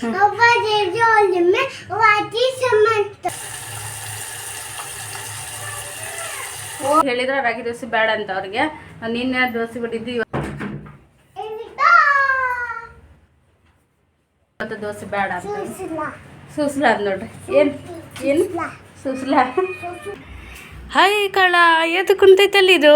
ಸಮಂತ ಹೇಳಿದ್ರೆ ರಾಗಿ ದೋಸೆ ಬೇಡ ಅಂತ ಅವ್ರಿಗೆ. ನಿನ್ನೆ ದೋಸೆ ಬಿಟ್ಟಿದ್ದು ಇವತ್ತು ದೋಸೆ ಬೇಡ ಅಂತ. ಸೂಸ್ಲ ಅದ್ ನೋಡ್ರಿ. ಏನ್ ಏನು? ಸುಸ್ಲ ಹಾಯ್ ಕಳ ಎದ್ದು ಕುಂತೈತಲ್ಲ ಇದು?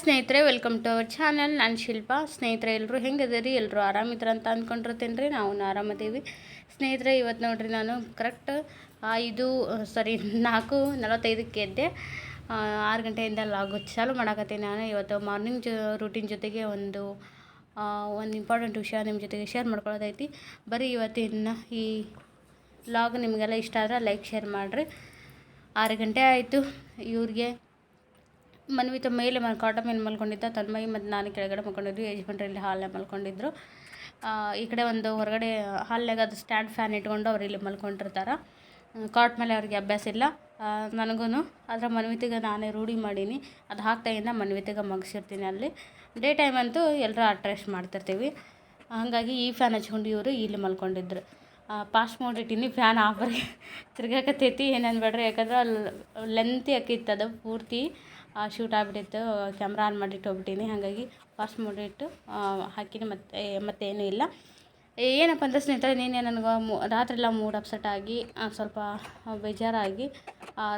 ಸ್ನೇಹಿತರೆ ವೆಲ್ಕಮ್ ಟು ಅವರ್ ಚಾನಲ್ ನಾನು ಶಿಲ್ಪ. ಸ್ನೇಹಿತರೆ ಎಲ್ಲರೂ ಹೆಂಗದಿರಿ ಎಲ್ಲರೂ ಆರಾಮಿದ್ರ ಅಂತ ಅಂದ್ಕೊಂಡಿರ್ತೀನಿ ರೀ ನಾವು ಆರಾಮದೀವಿ. ಸ್ನೇಹಿತರೆ ಇವತ್ತು ನೋಡಿರಿ ನಾನು ಕರೆಕ್ಟ್ ಐದು ಸಾರಿ ನಾಲ್ಕು, ನಲವತ್ತೈದಕ್ಕೆ ಎದ್ದೆ. ಆರು ಗಂಟೆಯಿಂದ ಲಾಗು ಚಾಲು ಮಾಡಾಕತ್ತೀನಿ ನಾನು. ಇವತ್ತು ಮಾರ್ನಿಂಗ್ ಜೊ ರೂಟೀನ್ ಜೊತೆಗೆ ಒಂದು ಒಂದು ಇಂಪಾರ್ಟೆಂಟ್ ವಿಷಯ ನಿಮ್ಮ ಜೊತೆಗೆ ಶೇರ್ ಮಾಡ್ಕೊಳ್ಳೋದೈತಿ. ಬರೀ ಇವತ್ತಿನ ಈ ಲಾಗ್ ನಿಮಗೆಲ್ಲ ಇಷ್ಟ ಆದ್ರೆ ಲೈಕ್ ಶೇರ್ ಮಾಡಿರಿ. ಆರು ಗಂಟೆ ಆಯಿತು. ಇವ್ರಿಗೆ ಮನ್ವಿತ ಮೇಲೆ ಮಲ್ ಮೇಲೆ ಮಲ್ಕೊಂಡಿದ್ದ ತನ್ಮಯಿ ಮತ್ತು ನಾನು ಕೆಳಗಡೆ ಮಲ್ಕೊಂಡಿದ್ವಿ. ಯಜಮಾನ್ರು ಇಲ್ಲಿ ಹಾಲ್ನಾಗ ಮಲ್ಕೊಂಡಿದ್ರು ಈ ಕಡೆ ಒಂದು ಹೊರಗಡೆ ಹಾಲ್ನಾಗ ಅದು ಸ್ಟ್ಯಾಂಡ್ ಫ್ಯಾನ್ ಇಟ್ಕೊಂಡು ಅವ್ರು ಇಲ್ಲಿ ಮಲ್ಕೊಂಡಿರ್ತಾರೆ. ಕಾಟ್ ಮೇಲೆ ಅವ್ರಿಗೆ ಅಭ್ಯಾಸ ಇಲ್ಲ. ನನಗೂ ಅದರ ಮನ್ವಿತಿಗೆ ನಾನೇ ರೂಢಿ ಮಾಡೀನಿ. ಅದು ಹಾಕ್ತಾಯಿಂದ ಮನ್ವಿತಿಗೆ ಮಗ್ಸಿರ್ತೀನಿ ಅಲ್ಲಿ. ಡೇ ಟೈಮ್ ಅಂತೂ ಎಲ್ಲರೂ ಅಟ್ರ್ಯಾಕ್ಟ್ ಮಾಡ್ತಿರ್ತೀವಿ. ಹಾಗಾಗಿ ಈ ಫ್ಯಾನ್ ಹಚ್ಕೊಂಡು ಇವರು ಇಲ್ಲಿ ಮಲ್ಕೊಂಡಿದ್ರು. ಪಾಸ್ಟ್ ಮಾಡಿಟ್ಟೀನಿ ಫ್ಯಾನ್ ಆಫರ್ ತಿರ್ಗಾಕತ್ತೈತಿ, ಏನು ಅನ್ಬೇಡ್ರಿ? ಯಾಕಂದ್ರೆ ಅಲ್ಲಿ ಲೆಂತಿ ಆಕಿತ್ತು ಅದು ಪೂರ್ತಿ ಶೂಟ್ ಆಗಿಬಿಟ್ಟಿತ್ತು ಕ್ಯಾಮ್ರಾ ಆನ್ ಮಾಡಿಟ್ಟು ಹೋಗ್ಬಿಟ್ಟೀನಿ. ಹಾಗಾಗಿ ಫಾಸ್ಟ್ ಮಾಡಿಟ್ಟು ಹಾಕಿನಿ, ಮತ್ತೆ, ಮತ್ತೇನೂ ಇಲ್ಲ. ಏನಪ್ಪ ಅಂದ್ರೆ ಸ್ನೇಹಿತರೆ, ನೀನೆ ನನಗೆ ರಾತ್ರಿ ಎಲ್ಲ ಮೂಡ್ ಅಪ್ಸೆಟ್ ಆಗಿ ಸ್ವಲ್ಪ ಬೇಜಾರಾಗಿ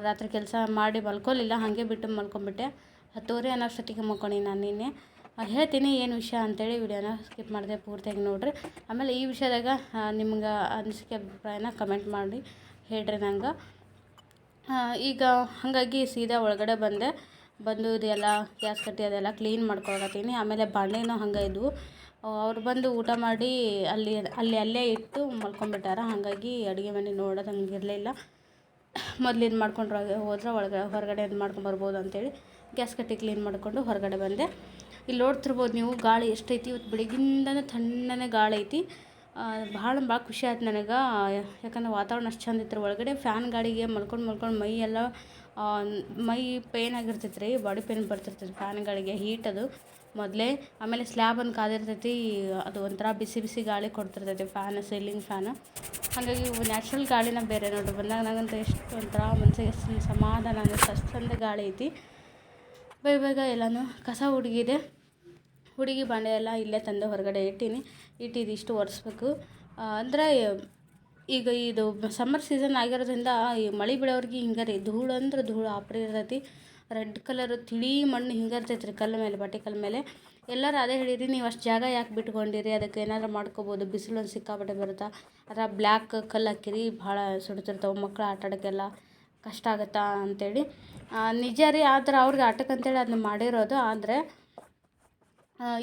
ರಾತ್ರಿ ಕೆಲಸ ಮಾಡಿ ಮಲ್ಕೊಲಿಲ್ಲ, ಹಾಗೆ ಬಿಟ್ಟು ಮಲ್ಕೊಂಬಿಟ್ಟೆ. ಹತ್ತುವರೆ ಅನ್ನೋಷ್ಟೊತ್ತಿಗೆ ಮಲ್ಕೊಂಡಿನಿ ನಾನು ನಿನ್ನೆ. ಹೇಳ್ತೀನಿ ಏನು ವಿಷಯ ಅಂತೇಳಿ ವಿಡಿಯೋನ ಸ್ಕಿಪ್ ಮಾಡಿದೆ ಪೂರ್ತಿಯಾಗಿ ನೋಡ್ರಿ. ಆಮೇಲೆ ಈ ವಿಷಯದಾಗ ನಿಮ್ಗೆ ಅನಿಸಿಕೆ ಅಭಿಪ್ರಾಯನ ಕಮೆಂಟ್ ಮಾಡಿ ಹೇಳ್ರಿ ನಂಗೆ. ಈಗ ಹಾಗಾಗಿ ಸೀದಾ ಒಳಗಡೆ ಬಂದೆ. ಬಂದು ಇದೆಲ್ಲ ಗ್ಯಾಸ್ ಕಟ್ಟಿ ಅದೆಲ್ಲ ಕ್ಲೀನ್ ಮಾಡ್ಕೊಳಕತ್ತೀನಿ. ಆಮೇಲೆ ಬಾಣಲೆನೂ ಹಂಗೆ ಇದ್ವು. ಅವ್ರು ಬಂದು ಊಟ ಮಾಡಿ ಅಲ್ಲಿ ಅಲ್ಲಿ ಅಲ್ಲೇ ಇಟ್ಟು ಮಲ್ಕೊಂಡ್ಬಿಟ್ಟಾರ. ಹಾಗಾಗಿ ಅಡುಗೆ ಮನೆ ನೋಡೋದು ಹಂಗೆ ಇರಲಿಲ್ಲ. ಮೊದಲು ಇದು ಮಾಡ್ಕೊಂಡ್ರೆ, ಹೋದ್ರೆ ಒಳಗಡೆ ಹೊರಗಡೆ ಇದು ಮಾಡ್ಕೊಂಬರ್ಬೋದು ಅಂತೇಳಿ ಗ್ಯಾಸ್ ಕಟ್ಟಿ ಕ್ಲೀನ್ ಮಾಡಿಕೊಂಡು ಹೊರಗಡೆ ಬಂದೆ. ಇಲ್ಲಿ ನೋಡ್ತಿರ್ಬೋದು ನೀವು, ಗಾಳಿ ಎಷ್ಟೈತಿ? ಇವತ್ತು ಬೆಳಗ್ಗಿಂದನೇ ತಣ್ಣನೆ ಗಾಳಿ ಐತಿ. ಭಾಳ ಭಾಳ ಖುಷಿ ಆಯ್ತು ನನಗೆ. ಯಾಕಂದ್ರೆ ವಾತಾವರಣ ಅಷ್ಟು ಚಂದ ಇತ್ತು ಒಳಗಡೆ. ಫ್ಯಾನ್ ಗಾಳಿಗೆ ಮಲ್ಕೊಂಡು ಮಲ್ಕೊಂಡು ಮೈ ಎಲ್ಲ ಮೈ ಪೇನ್ ಆಗಿರ್ತೈತೆ ರೀ, ಬಾಡಿ ಪೇನ್ ಬರ್ತಿರ್ತೈತೆ ಫ್ಯಾನ್ಗಳಿಗೆ ಹೀಟ್ ಅದು. ಮೊದಲೇ ಆಮೇಲೆ ಸ್ಲ್ಯಾಬ್ ಅನ್ನು ಕಾದಿರ್ತೈತಿ, ಅದು ಒಂಥರ ಬಿಸಿ ಬಿಸಿ ಗಾಳಿ ಕೊಡ್ತಿರ್ತೈತಿ ಫ್ಯಾನ್ ಸೀಲಿಂಗ್ ಫ್ಯಾನ್ ಹಾಗಾಗಿ ನ್ಯಾಚುರಲ್ ಗಾಳಿನ ಬೇರೆ ನೋಡ್ರಿ, ಬಂದಾಗ ನನಗಂತೂ ಎಷ್ಟು ಒಂಥರ ಮನಸ್ಸಿಗೆ ಸಮಾಧಾನ ಅನ್ನಿಸ್ತು. ಅಷ್ಟು ಗಾಳಿ ಐತಿ. ಬೇಗ ಬೇಗ ಎಲ್ಲನೂ ಕಸ ಹುಡುಗಿದೆ. ಹುಡುಗಿ ಬಾಂಡೆ ಎಲ್ಲ ಇಲ್ಲೇ ತಂದು ಹೊರಗಡೆ ಇಟ್ಟೀನಿ. ಇಟ್ಟಿದ್ದು ಇಷ್ಟು ಒರೆಸ್ಬೇಕು. ಅಂದರೆ ಈಗ ಇದು ಸಮ್ಮರ್ ಸೀಸನ್ ಆಗಿರೋದ್ರಿಂದ ಈ ಮಳೆ ಬೀಳೋರಿಗೆ ಹಿಂಗೆ ರೀ ಧೂಳು ಅಂದ್ರೆ ಧೂಳು ಆಪ್ರಿ ಇರ್ತೈತಿ. ರೆಡ್ ಕಲರ್ ತಿಳಿ ಮಣ್ಣು ಹಿಂಗೆ ಇರ್ತೈತೆ ರೀ ಕಲ್ಲ ಮೇಲೆ ಬಟ್ಟೆ ಕಲ್ಲ ಮೇಲೆ. ಎಲ್ಲರೂ ಅದೇ ಹೇಳಿರಿ ನೀವು ಅಷ್ಟು ಜಾಗ ಯಾಕೆ ಬಿಟ್ಕೊಂಡಿರಿ? ಅದಕ್ಕೆ ಏನಾದ್ರು ಮಾಡ್ಕೋಬೋದು. ಬಿಸಿಲು ಸಿಕ್ಕಾಪಟ್ಟೆ ಬರುತ್ತಾ? ಅದ್ರ ಬ್ಲ್ಯಾಕ್ ಕಲ್ಲು ಹಾಕಿರಿ ಭಾಳ ಸುಡ್ತಿರ್ತಾವೆ ಮಕ್ಕಳು ಆಟ ಆಡೋಕ್ಕೆಲ್ಲ ಕಷ್ಟ ಆಗುತ್ತಾ ಅಂತೇಳಿ. ಆ, ನಿಜ ರೀ ಆದ್ರೆ ಅವ್ರಿಗೆ ಆಟಕ್ಕೆ ಅಂತೇಳಿ ಅದನ್ನ ಮಾಡಿರೋದು. ಆದರೆ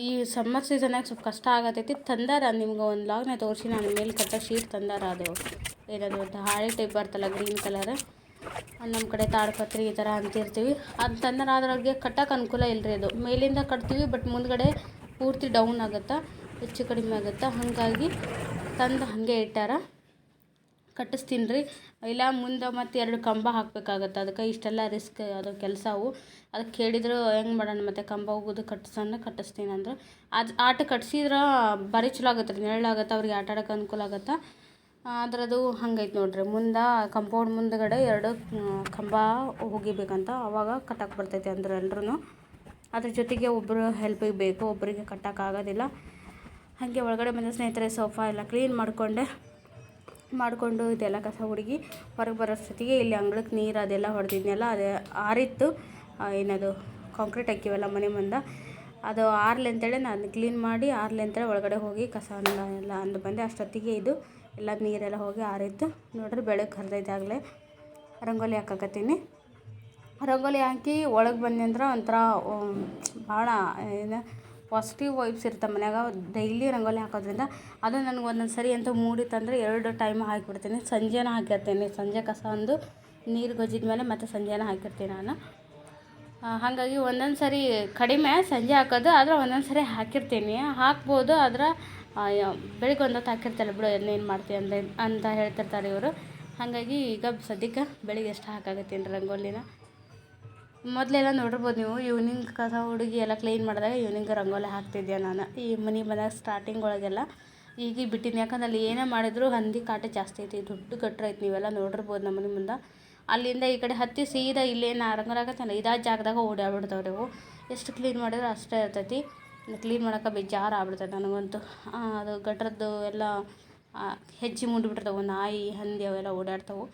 ಈ ಸಮ್ಮರ್ ಸೀಸನಾಗ ಸ್ವಲ್ಪ ಕಷ್ಟ ಆಗತೈತಿ. ತಂದಾರ, ನಿಮ್ಗೆ ಒಂದು ಲಾಗ್ನ ತೋರಿಸಿ ನಾನು ಮೇಲೆ ಕಟ್ಟೋ ಶೀಟ್ ತಂದಾರ ಅದು. ಏನದು ಒಂದು ಹಾಳೆ ಟೈಪ್ ಬರ್ತಲ್ಲ ಗ್ರೀನ್ ಕಲರ್ ನಮ್ಮ ಕಡೆ ತಾಡ್ಪತ್ರಿ ಈ ಥರ ಅಂತಿರ್ತೀವಿ. ಅದು ತಂದಾರ ಅದ್ರಾಗೆ ಕಟ್ಟಕ್ಕೆ ಅನುಕೂಲ ಇಲ್ಲ ರೀ ಅದು. ಮೇಲಿಂದ ಕಟ್ತೀವಿ ಬಟ್ ಮುಂದ್ಗಡೆ ಪೂರ್ತಿ ಡೌನ್ ಆಗುತ್ತಾ? ಹೆಚ್ಚು ಕಡಿಮೆ ಆಗುತ್ತಾ? ಹಾಗಾಗಿ ತಂದು ಹಾಗೆ ಇಟ್ಟಾರ. ಕಟ್ಟಿಸ್ತೀನಿ ರೀ. ಇಲ್ಲ, ಮುಂದೆ ಮತ್ತೆ ಎರಡು ಕಂಬ ಹಾಕಬೇಕಾಗತ್ತೆ? ಅದಕ್ಕೆ ಇಷ್ಟೆಲ್ಲ ರಿಸ್ಕ್ ಅದು ಕೆಲಸ ಅವು. ಅದಕ್ಕೆ ಕೇಳಿದ್ರು, ಹೆಂಗೆ ಮಾಡೋಣ ಮತ್ತು ಕಂಬ ಹೋಗೋದು ಕಟ್ಟಿಸೋಣ, ಕಟ್ಟಿಸ್ತೀನಿ ಅಂದರು. ಅದು ಆಟ ಕಟ್ಸಿದ್ರೆ ಭಾರಿ ಚಲೋ ಆಗುತ್ತೆ ರೀ ನೆರಳಾಗತ್ತೆ ಅವ್ರಿಗೆ ಆಟ ಆಡೋಕೆ ಅನುಕೂಲ ಆಗುತ್ತೆ? ಅದು ಹಂಗೈತೆ ನೋಡ್ರಿ, ಮುಂದೆ ಕಂಪೌಂಡ್ ಮುಂದುಗಡೆ ಎರಡು ಕಂಬ ಹೋಗಿಬೇಕಂತ ಅವಾಗ ಕಟ್ಟಕ್ಕೆ ಬರ್ತೈತೆ ಅಂದ್ರೆ ಎಲ್ರೂ ಅದ್ರ ಜೊತೆಗೆ ಒಬ್ಬರು ಹೆಲ್ಪಿಗೆ ಬೇಕು ಒಬ್ಬರಿಗೆ ಕಟ್ಟೋಕ್ಕಾಗೋದಿಲ್ಲ ಹಾಗೆ ಒಳಗಡೆ ಬಂದ ಸ್ನೇಹಿತರೆ ಸೋಫಾ ಎಲ್ಲ ಕ್ಲೀನ್ ಮಾಡಿಕೊಂಡೆ. ಮಾಡಿಕೊಂಡು ಇದೆಲ್ಲ ಕಸ ಹುಡುಗಿ ಹೊರಗೆ ಬರೋಷ್ಟೊತ್ತಿಗೆ ಇಲ್ಲಿ ಅಂಗಳಕ್ಕೆ ನೀರು ಅದೆಲ್ಲ ಹೊಡೆದಿದ್ನೆಲ್ಲ, ಅದೇ ಆರಿತ್ತು. ಏನದು ಕಾಂಕ್ರೀಟ್ ಹಾಕಿವಲ್ಲ ಮನೆ ಮುಂದೆ. ಅದು ಆರ್ಲಿ ಅಂತೇಳಿ ನಾನು ಕ್ಲೀನ್ ಮಾಡಿ ಆರ್ಲಿ ಅಂತೇಳಿ ಒಳಗಡೆ ಹೋಗಿ ಕಸ ಎಲ್ಲ ಅಂದು ಬಂದೆ. ಅಷ್ಟೊತ್ತಿಗೆ ಇದು ಎಲ್ಲ ನೀರೆಲ್ಲ ಹೋಗಿ ಆರಿತ್ತು ನೋಡ್ರಿ ಬೆಳಗ್ಗೆ ಹರಿದೈತೆ ಆಗಲೇ ರಂಗೋಲಿ ಹಾಕಕತ್ತೀನಿ. ರಂಗೋಲಿ ಹಾಕಿ ಒಳಗೆ ಬಂದೆ ಅಂದ್ರೆ ಒಂಥರ ಭಾಳ ಏನು ಪಾಸಿಟಿವ್ ವೈಬ್ಸ್ ಇರುತ್ತೆ ಮನ್ಯಾಗ. ಡೈಲಿ ರಂಗೋಲಿ ಹಾಕೋದ್ರಿಂದ ಅದು ನನಗೆ ಒಂದೊಂದು ಸರಿ ಅಂತೂ ಮೂಡಿತ್ತಂದ್ರೆ ಎರಡು ಟೈಮ್ ಹಾಕಿಬಿಡ್ತೀನಿ. ಸಂಜೆನೂ ಹಾಕಿರ್ತೀನಿ ಸಂಜೆ ಕಸ ಅಂದು ನೀರು ಗೊಜ್ಜಿದ ಮೇಲೆ ಮತ್ತೆ ಸಂಜೆನೂ ಹಾಕಿರ್ತೀನಿ ನಾನು. ಹಾಗಾಗಿ ಒಂದೊಂದು ಸರಿ ಕಡಿಮೆ ಸಂಜೆ ಹಾಕೋದು, ಆದರೆ ಒಂದೊಂದು ಸರಿ ಹಾಕಿರ್ತೀನಿ. ಹಾಕ್ಬೋದು, ಆದ್ರೆ ಬೆಳಿಗ್ಗೆ ಒಂದೊತ್ತು ಹಾಕಿರ್ತಾರೆ ಬಿಡು ಏನು ಮಾಡ್ತೀವಿ ಅಂತ ಅಂತ ಹೇಳ್ತಿರ್ತಾರೆ ಇವರು. ಹಾಗಾಗಿ ಈಗ ಸದ್ಯಕ್ಕೆ ಬೆಳಿಗ್ಗೆ ಎಷ್ಟು ಹಾಕಾಗತ್ತೀನಿ ರಂಗೋಲಿನ? ಮೊದಲೆಲ್ಲ ನೋಡಿರ್ಬೋದು ನೀವು ಈವ್ನಿಂಗ್ ಕಸ ಹುಡುಗಿ ಎಲ್ಲ ಕ್ಲೀನ್ ಮಾಡಿದಾಗ ಈವ್ನಿಂಗ್ ರಂಗೋಲಿ ಹಾಕ್ತಿದ್ದೆ ನಾನು. ಈ ಮನೆ ಬಂದಾಗ ಸ್ಟಾರ್ಟಿಂಗ್ ಒಳಗೆಲ್ಲ ಈಗ ಬಿಟ್ಟಿನಿ. ಯಾಕಂದ್ರೆ ಅಲ್ಲಿ ಏನೇ ಮಾಡಿದ್ರು ಹಂದಿ ಕಾಟ ಜಾಸ್ತಿ ಐತಿ ದೊಡ್ಡ ಗಟ್ರ ಐತಿ ನೀವೆಲ್ಲ ನೋಡಿರ್ಬೋದು ನಮ್ಮ ಮನೆ ಮುಂದೆ. ಅಲ್ಲಿಂದ ಈ ಕಡೆ ಹತ್ತಿ ಸೀದಾ ಇಲ್ಲೇನು ರಂಗೋಲಿ ಆಗತ್ತಲ್ಲ ಇದಾದ ಜಾಗದಾಗ ಓಡಾಡ್ಬಿಡ್ತಾವೆ ಅವು. ಎಷ್ಟು ಕ್ಲೀನ್ ಮಾಡಿದ್ರೆ ಅಷ್ಟೇ ಇರ್ತೈತಿ. ಕ್ಲೀನ್ ಮಾಡೋಕೆ ಬೇಜಾರು ಆಗ್ಬಿಡ್ತೈತೆ ನನಗಂತೂ. ಅದು ಗಟ್ರದ್ದು ಎಲ್ಲ ಹೆಜ್ಜೆ ಮುಂಡ್ಬಿಟ್ಟಿರ್ತಾವೆ ನಾಯಿ ಹಂದಿ ಅವೆಲ್ಲ ಓಡಾಡ್ತಾವೆ.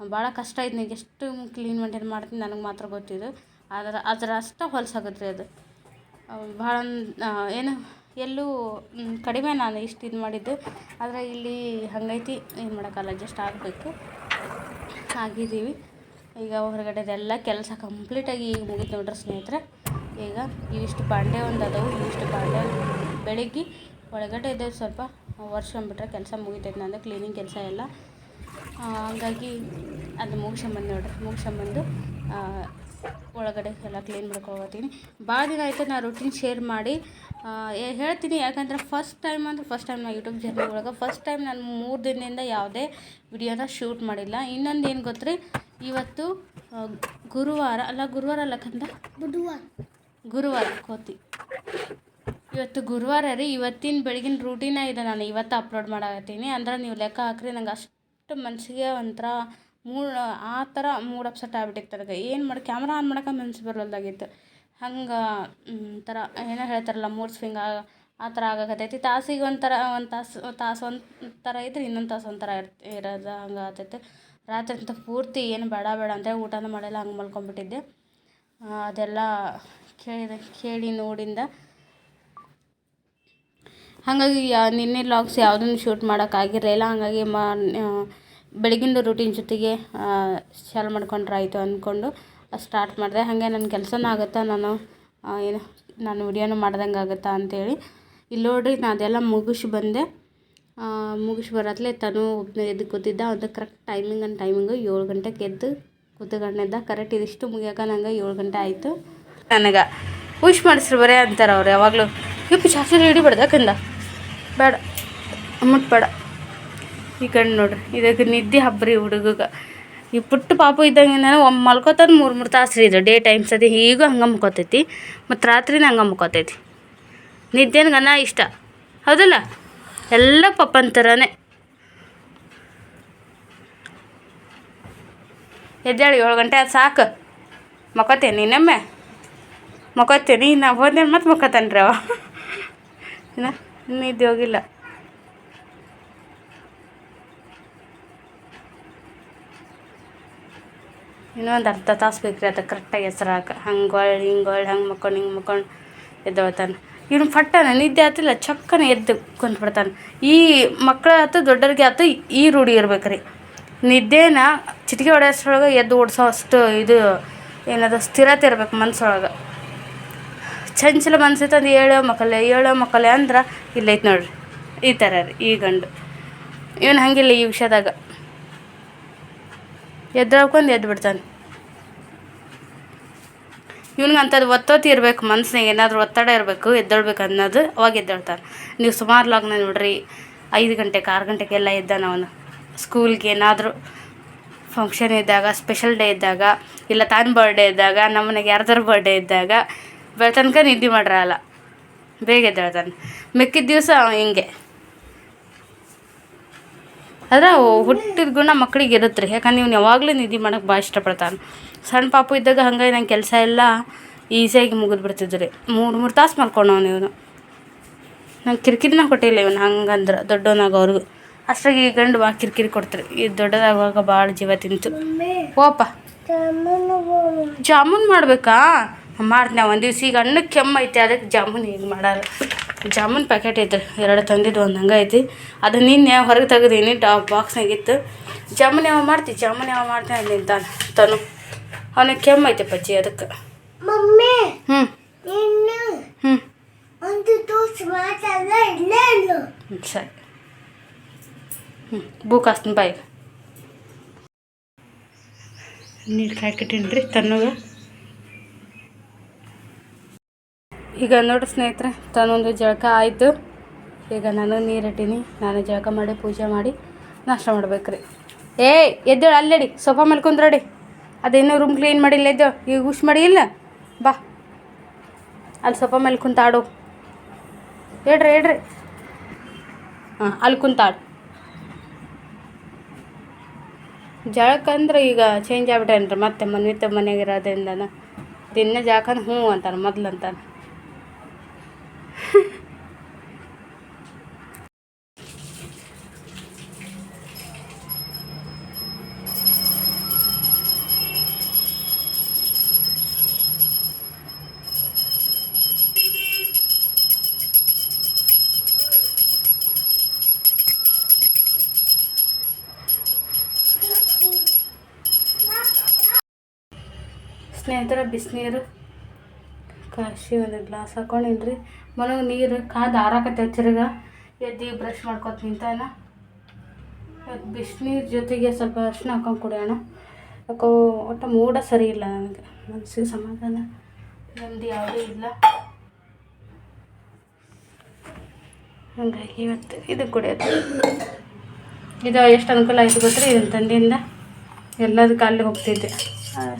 ಭಾಳ ಕಷ್ಟ ಐತೆ ಎಷ್ಟು ಕ್ಲೀನ್ ಮೇಂಟೈನ್ ಮಾಡ್ತೀನಿ ನನಗೆ ಮಾತ್ರ ಗೊತ್ತಿದ್ದು ಅದರ ಅದರ ಅಷ್ಟು ಹೊಲಸಾಗತ್ತೆ ರೀ ಅದು. ಭಾಳ ಏನು, ಎಲ್ಲೂ ಕಡಿಮೆ ನಾನು ಇಷ್ಟು ಇದು ಮಾಡಿದ್ದು. ಆದರೆ ಇಲ್ಲಿ ಹಂಗೈತಿ, ಏನು ಮಾಡೋಕ್ಕಲ್ಲ ಅಡ್ಜಸ್ಟ್ ಆಗಬೇಕು. ಆಗಿದ್ದೀವಿ ಈಗ ಹೊರಗಡೆದೆಲ್ಲ ಕೆಲಸ ಕಂಪ್ಲೀಟಾಗಿ ಈಗ ಮುಗಿದು ನೋಡ್ರಿ ಸ್ನೇಹಿತರೆ. ಈಗ ಇವಿಷ್ಟು ಬಾಂಡೆ ಒಂದು ಅದಾವು, ಇವಿಷ್ಟು ಬಾಂಡೆ ಬೆಳಗ್ಗೆ ಒಳಗಡೆ ಇದ್ದೇವೆ ಸ್ವಲ್ಪ. ಒರ್ಸ್ಕೊಂಬಿಟ್ರೆ ಕೆಲಸ ಮುಗಿತೈತೆ ನಂದು ಕ್ಲೀನಿಂಗ್ ಕೆಲಸ ಎಲ್ಲ. ಹಾಗಾಗಿ ಹಂಗಾಗಿ ಅದು ಮುಗಿಸ್ಕೊಂಬಂದು ನೋಡ್ರಿ. ಮುಗಿಸ್ಕೊಂಬಂದು ಒಳಗಡೆ ಎಲ್ಲ ಕ್ಲೀನ್ ಮಾಡ್ಕೊತೀನಿ ಭಾಳ ದಿನ ಆಯಿತು ನಾನು ರೂಟೀನ್ ಶೇರ್ ಮಾಡಿ. ಹೇಳ್ತೀನಿ ಯಾಕಂದ್ರೆ ಫಸ್ಟ್ ಟೈಮ್ ಅಂದರೆ ಫಸ್ಟ್ ಟೈಮ್ ನಾನು ಯೂಟ್ಯೂಬ್ ಜರ್ನಿ ಒಳಗೆ ಫಸ್ಟ್ ಟೈಮ್ ನಾನು ಮೂರು ದಿನದಿಂದ ಯಾವುದೇ ವಿಡಿಯೋನ ಶೂಟ್ ಮಾಡಿಲ್ಲ. ಇನ್ನೊಂದು ಏನು ಗೊತ್ತ್ರಿ? ಇವತ್ತು ಗುರುವಾರ ಅಲ್ಲ ಗುರುವಾರ ಅಲ್ಲ ಕಂದ? ಬುಧವಾರ. ಗುರುವಾರ ಕೋತಿ. ಇವತ್ತು ಗುರುವಾರ ರೀ ಇವತ್ತಿನ ಬೆಳಗಿನ ರೂಟೀನ ಇದೆ ನಾನು. ಇವತ್ತು ಅಪ್ಲೋಡ್ ಮಾಡಾಕತ್ತೀನಿ. ಅಂದ್ರೆ ನೀವು ಲೆಕ್ಕ ಹಾಕ್ರಿ ನಂಗೆ ಅಷ್ಟು ಮನಸ್ಸಿಗೆ ಒಂಥರ ಮೂಡ್ ಆ ಥರ ಮೂಡ್ ಅಪ್ಸೆಟ್ ಆಗ್ಬಿಟ್ಟಿತ್ತು ನನಗೆ ಏನು ಮಾಡಿ ಕ್ಯಾಮ್ರಾ ಆನ್ ಮಾಡೋಕೆ ಮನ್ಸು ಬರಲ್ದಾಗಿತ್ತು ಹಂಗೆ ಥರ ಏನೋ ಹೇಳ್ತಾರಲ್ಲ ಮೂಡ್ ಸ್ವಿಂಗ್ ಆ ಥರ ಆಗಕತ್ತೈತಿ. ತಾಸಿಗೆ ಒಂಥರ ಒಂದು ತಾಸು ತಾಸು ಒಂದು ಇದ್ರೆ ಇನ್ನೊಂದು ತಾಸು ಒಂಥರ ಇರ್ತ ಇರೋದು ಹಂಗೆ ಆಗ್ತೈತೆ ರಾತ್ರಿ ಅಂತ ಪೂರ್ತಿ ಏನು ಬೇಡ ಬೇಡ ಅಂತೇಳಿ ಊಟನೂ ಮಾಡಿಲ್ಲ ಹಂಗೆ ಮಲ್ಕೊಂಡ್ಬಿಟ್ಟಿದ್ದೆ ಆ, ಅದೆಲ್ಲ ಕೇಳಿದ ಕೇಳಿ ನೋಡಿಂದ. ಹಾಗಾಗಿ ನಿನ್ನೆ ಲಾಗ್ಸ್ ಯಾವುದನ್ನು ಶೂಟ್ ಮಾಡೋಕ್ಕಾಗಿರಲಿಲ್ಲ ಹಾಗಾಗಿ ಮಾ ಬೆಳಗಿನ ರೂಟೀನ್ ಜೊತೆಗೆ ಚಾಲು ಮಾಡ್ಕೊಂಡ್ರೆ ಆಯಿತು ಅಂದ್ಕೊಂಡು ಸ್ಟಾರ್ಟ್ ಮಾಡಿದೆ. ಹಾಗೆ ನನ್ನ ಕೆಲಸನೂ ಆಗುತ್ತೆ? ನಾನು ಏನು, ನಾನು ವಿಡಿಯೋನು ಮಾಡ್ದಂಗೆ ಆಗುತ್ತಾ ಅಂತೇಳಿ. ಇಲ್ಲಿ ನೋಡ್ರಿ ನಾನು ಅದೆಲ್ಲ ಮುಗಿಸಿ ಬಂದೆ. ಮುಗಿಸಿ ಬರತ್ಲೆ ತನು ಒಬ್ಬನ ಎದ್ದು ಕೂತಿದ್ದ. ಅದು ಕರೆಕ್ಟ್ ಟೈಮಿಂಗ್ ಅಂಡ್ ಟೈಮಿಂಗು ಏಳು ಗಂಟೆಗೆ ಎದ್ದು ಕೂತ್ಕೊಂಡಿದ್ದ ಕರೆಕ್ಟ್ ಇದಿಷ್ಟು ಮುಗಿಯೋಕೆ ನಂಗೆ ಏಳು ಗಂಟೆ ಆಯಿತು. ನನಗೆ ವಿಶ್ ಮಾಡಿಸ್ರಿ ಬರೇ ಅಂತಾರೆ ಅವ್ರು ಯಾವಾಗಲೂ. ಇಪ್ಪು ಚಾರ್ಜರ್ ಹಿಡಿಬಾರ್ದು ಕಂದ. ಬೇಡ ಮುಟ್ಬೇಡ ಈ ಕಣ್ಣು ನೋಡ್ರಿ. ಇದಕ್ಕೆ ನಿದ್ದೆ ಹಬ್ಬರಿ ಹುಡುಗಗೆ. ಈ ಪುಟ್ಟ ಪಾಪು ಇದ್ದಂಗೆ ಒಮ್ಮೆ ಮಲ್ಕೋತದ ಮೂರು ಮೂರು ತಾಸು ರೀ ಇದು. ಡೇ ಟೈಮ್ಸ್ ಸತಿ ಹೀಗೂ ಹಂಗೆ ಮುಕ್ಕೋತೈತಿ ಮತ್ತು ರಾತ್ರಿನ ಹಂಗೆ ಮುಕ್ಕೋತೈತಿ ನಿದ್ದೆನ ಗನ ಇಷ್ಟ. ಹೌದಲ್ಲ? ಎಲ್ಲ ಪಪ್ಪನ ಥರನೇ ಎದ್ದೇಳಿ ಏಳು ಗಂಟೆ ಅದು ಸಾಕು. ಮಕ್ಕೋತೇನೆ ಇನ್ನೊಮ್ಮೆ ಮಕ್ಕೋತೇನೆ ನಾ ಹೋದ್ನೆ ಮತ್ತೆ ಮಕ್ಕೋತಾನೆ ರೀ ಅವ ನಿದ್ದೆ ಹೋಗಿಲ್ಲ. ಇನ್ನೊಂದು ಅರ್ಧ ತಾಸು ಬೇಕು ರೀ ಅದಕ್ಕೆ ಕರೆಕ್ಟಾಗಿ ಹೆಸ್ರಾಕ. ಹಂಗೆ ಹೊಳ್ಳಿ ಹಿಂಗೆ ಹೊಳ್ ಹಂಗೆ ಮಕ್ಕೊಂಡು, ಹಿಂಗೆ ಮಕ್ಕೊಂಡು ಎದ್ದೋಳ್ತಾನೆ. ಇವನು ಫಟ್ಟನ, ನಿದ್ದೆ ಆತಿಲ್ಲ, ಚಕ್ಕನ ಎದ್ದು ಕುಂತ್ಬಿಡ್ತಾನೆ. ಈ ಮಕ್ಕಳ ಆತು ದೊಡ್ಡವ್ರಿಗೆ ಆತು ಈ ರೂಢಿ ಇರ್ಬೇಕು ರೀ ನಿದ್ದೆನ ಚಿಟಿಕೆ ಹೊಡೆಯೋಷ್ಟ್ರೊಳಗೆ ಎದ್ದು ಓಡಿಸೋ ಅಷ್ಟು ಇದು ಏನದು ಸ್ಥಿರತೆ ಇರ್ಬೇಕು ಮನಸ್ಸೊಳಗೆ ಚಂಚಲ ಮನಸ್ಸೈತೆ ಅದು ಏಳೋ ಮಕ್ಕಳೇ ಏಳೋ ಮಕ್ಕಳೇ ಅಂದ್ರೆ ಇಲ್ಲೈತೆ ನೋಡ್ರಿ. ಈ ಥರ ರೀ, ಈ ಗಂಡು. ಇವನು ಹಂಗಿಲ್ಲ ಈ ವಿಷಯದಾಗ. ಎದ್ದೇಳ್ಕೊಂಡು ಎದ್ದು ಬಿಡ್ತಾನೆ ಇವ್ನಿಗೆ ಅಂಥದ್ದು ಒತ್ತೊತ್ತಿ ಇರಬೇಕು ಮನ್ಸಿನಾಗ ಏನಾದರೂ ಒತ್ತಡ ಇರಬೇಕು, ಎದ್ದೇಳ್ಬೇಕು ಅನ್ನೋದು ಅವಾಗ ಎದ್ದೇಳ್ತಾನೆ ನೀವು ಸುಮಾರು ಲಾಗ್ನ ನೋಡ್ರಿ, ಐದು ಗಂಟೆಗೆ, ಆರು ಗಂಟೆಗೆಲ್ಲ ಎದ್ದಾನ ಅವನು. ಸ್ಕೂಲ್ಗೆ ಏನಾದರೂ ಫಂಕ್ಷನ್ ಇದ್ದಾಗ, ಸ್ಪೆಷಲ್ ಡೇ ಇದ್ದಾಗ, ಇಲ್ಲ ತಾನು ಬರ್ಡೇ ಇದ್ದಾಗ ನಮ್ಮನೆಗೆ ಯಾರ್ದಾರು ಬರ್ಡೇ ಇದ್ದಾಗ ಬೆಳ್ತನಕ ನಿದ್ದೆ ಮಾಡಿರಲ್ಲ ಬೇಗ ಎದ್ದೇಳ್ತಾನೆ. ಮಿಕ್ಕಿದ ದಿವಸ ಹಿಂಗೆ. ಆದರೆ ಹುಟ್ಟಿದ ಗುಣ ಮಕ್ಕಳಿಗೆ ಇರುತ್ತೆ ರೀ ಯಾಕಂದ್ರೆ ಇವ್ನು ಯಾವಾಗಲೂ ನಿದ್ದೆ ಮಾಡೋಕ್ಕೆ ಭಾಳ ಇಷ್ಟಪಡ್ತಾನೆ. ಸಣ್ಣ ಪಾಪು ಇದ್ದಾಗ ಹಂಗಾಗಿ ನಂಗೆ ಕೆಲಸ ಎಲ್ಲ ಈಸಿಯಾಗಿ ಮುಗಿದು ಬಿಡ್ತಿದ್ದು ರೀ ಮೂರು ಮೂರು ತಾಸು ಮಾಡ್ಕೊಂಡವನು ಇವನು. ನಂಗೆ ಕಿರಿಕಿರಿನ ಕೊಟ್ಟಿಲ್ಲ ಇವನು ಹಂಗಂದ್ರೆ ದೊಡ್ಡವನಾಗೋರ್ಗು ಅಷ್ಟಾಗಿ ಈ ಗಂಡು ಬಾ ಕಿರಿಕಿರಿ ಕೊಡ್ತಾರೆ. ಈ ದೊಡ್ಡದಾಗುವಾಗ ಭಾಳ ಜೀವ ತಿಂತು. ಓಪ ಜಾಮೂನ್ ಮಾಡಬೇಕಾ? ಮಾಡ್ತೀನಿ ಒಂದು ದಿವ್ಸ ಈಗ ಅಣ್ಣಕ್ಕೆ ಕೆಮ್ಮು ಐತೆ ಅದಕ್ಕೆ ಜಾಮೂನ್ ಈಗ ಮಾಡಲ್ಲ. ಜಾಮೂನ್ ಪ್ಯಾಕೆಟ್ ಐತೆ ಎರಡು ತಂದಿದ್ದು ಒಂದು ಹಂಗೆ ಐತಿ. ಅದು ನಿನ್ನೆ ಹೊರಗೆ ತೆಗೆದೀನಿ ಡಾ ಬಾಕ್ಸ್ನಾಗಿತ್ತು ಜಾಮೂನ್ ಯಾವ ಮಾಡ್ತಿ? ಜಾಮೂನ್ ಯಾವ ಮಾಡ್ತೀನಿ ಅಲ್ಲಿ ನಿಂತಾನೆ? ತನು. ಅವನಿಗೆ ಕೆಮ್ಮು ಐತೆ ಪಜ್ಜಿ ಅದಕ್ಕೆ. ಮಮ್ಮಿ ಹ್ಞೂ ಹ್ಞೂ ಒಂದು ತೋರ್ಸ್ ಮಾತಾಡ ಇಲ್ಲ ಸರಿ. ಹ್ಞೂ ಬೂಕ್ ಹಾಸ್ತೀನಿ ಬಾಯ್. ನೀರು ಕಾಯ್ಕಿಟ್ಟೀನಿ ರೀ ತನ್ನಗ ಈಗ ನೋಡಿ ಸ್ನೇಹಿತರೆ ತನ್ನೊಂದು ಜಳಕ ಆಯಿತು. ಈಗ ನಾನು ನೀರು ಇಟ್ಟೀನಿ ನಾನು ಜಳಕ ಮಾಡಿ ಪೂಜೆ ಮಾಡಿ ನಾಷ್ಟ ಮಾಡ್ಬೇಕ್ರಿ. ಏಯ್ ಎದ್ದೇಳು ಅಲ್ಲೇಡಿ ಸೋಫಾ ಮೇಲೆ ಕುಂದ್ರಡಿ ಅದೇನೋ ರೂಮ್ ಕ್ಲೀನ್ ಮಾಡಿಲ್ಲ ಇದ್ದೋ ಈಗ ಹುಷ್ ಮಾಡಿ ಇಲ್ಲ? ಬಾ. ಅಲ್ಲಿ ಸ್ವಲ್ಪ ಮೇಲೆ ಕುಂತಾಡು. ಹೇಳ್ರಿ ಹೇಳ್ರಿ. ಹಾಂ, ಅಲ್ಲಿ ಕುಂತಾಡು. ಜಳಕಂದ್ರೆ ಈಗ ಚೇಂಜ್ ಆಗ್ಬಿಟ್ಟೇನ್ರಿ ಮತ್ತೆ ಮನ್ವಿತ ಮನೆಗೆ ಇರೋದ್ರಿಂದ ದಿನ ಜಾಕಂದ್ರೆ ಹ್ಞೂ ಅಂತಾನೆ, ಮೊದ್ಲು ಅಂತಾನೆ. ಸ್ನೇಹಿತರ, ಬಿಸಿನೀರು, ಕಾಶಿ ಒಂದು ಗ್ಲಾಸ್ ಹಾಕೊಂಡಿನ್ರಿ. ಮನೆಗೆ ನೀರು, ಕಾದು ಆರಾಕತ್ತೆ ತಿರ್ಗ ಎದ್ದು ಬ್ರಷ್ ಮಾಡ್ಕೊತ ನಿಂತಾನ. ಬಿಸಿನೀರು ಜೊತೆಗೆ ಸ್ವಲ್ಪ ಅರಿಶಿನ ಹಾಕೊಂಡು ಕುಡಿಯೋಣ ಯಾಕೋ ಒಟ್ಟು ಮೂಡ ಸರಿ ಇಲ್ಲ ನನಗೆ ಮನಸ್ಸಿಗೆ ಸಮಾಧಾನ. ನಮ್ದು ಯಾವುದೂ ಇಲ್ಲ. ಹಂಗಾಗಿ ಇವತ್ತು ಇದು ಕುಡಿಯೋದು. ಇದು ಎಷ್ಟು ಅನುಕೂಲ ಆಯಿತು ಗೊತ್ತ್ರಿ ಇದನ್ನು ತಂದಿಂದ? ಎಲ್ಲದಕ್ಕೆ ಅಲ್ಲಿ ಹೋಗ್ತಿದ್ದೆ.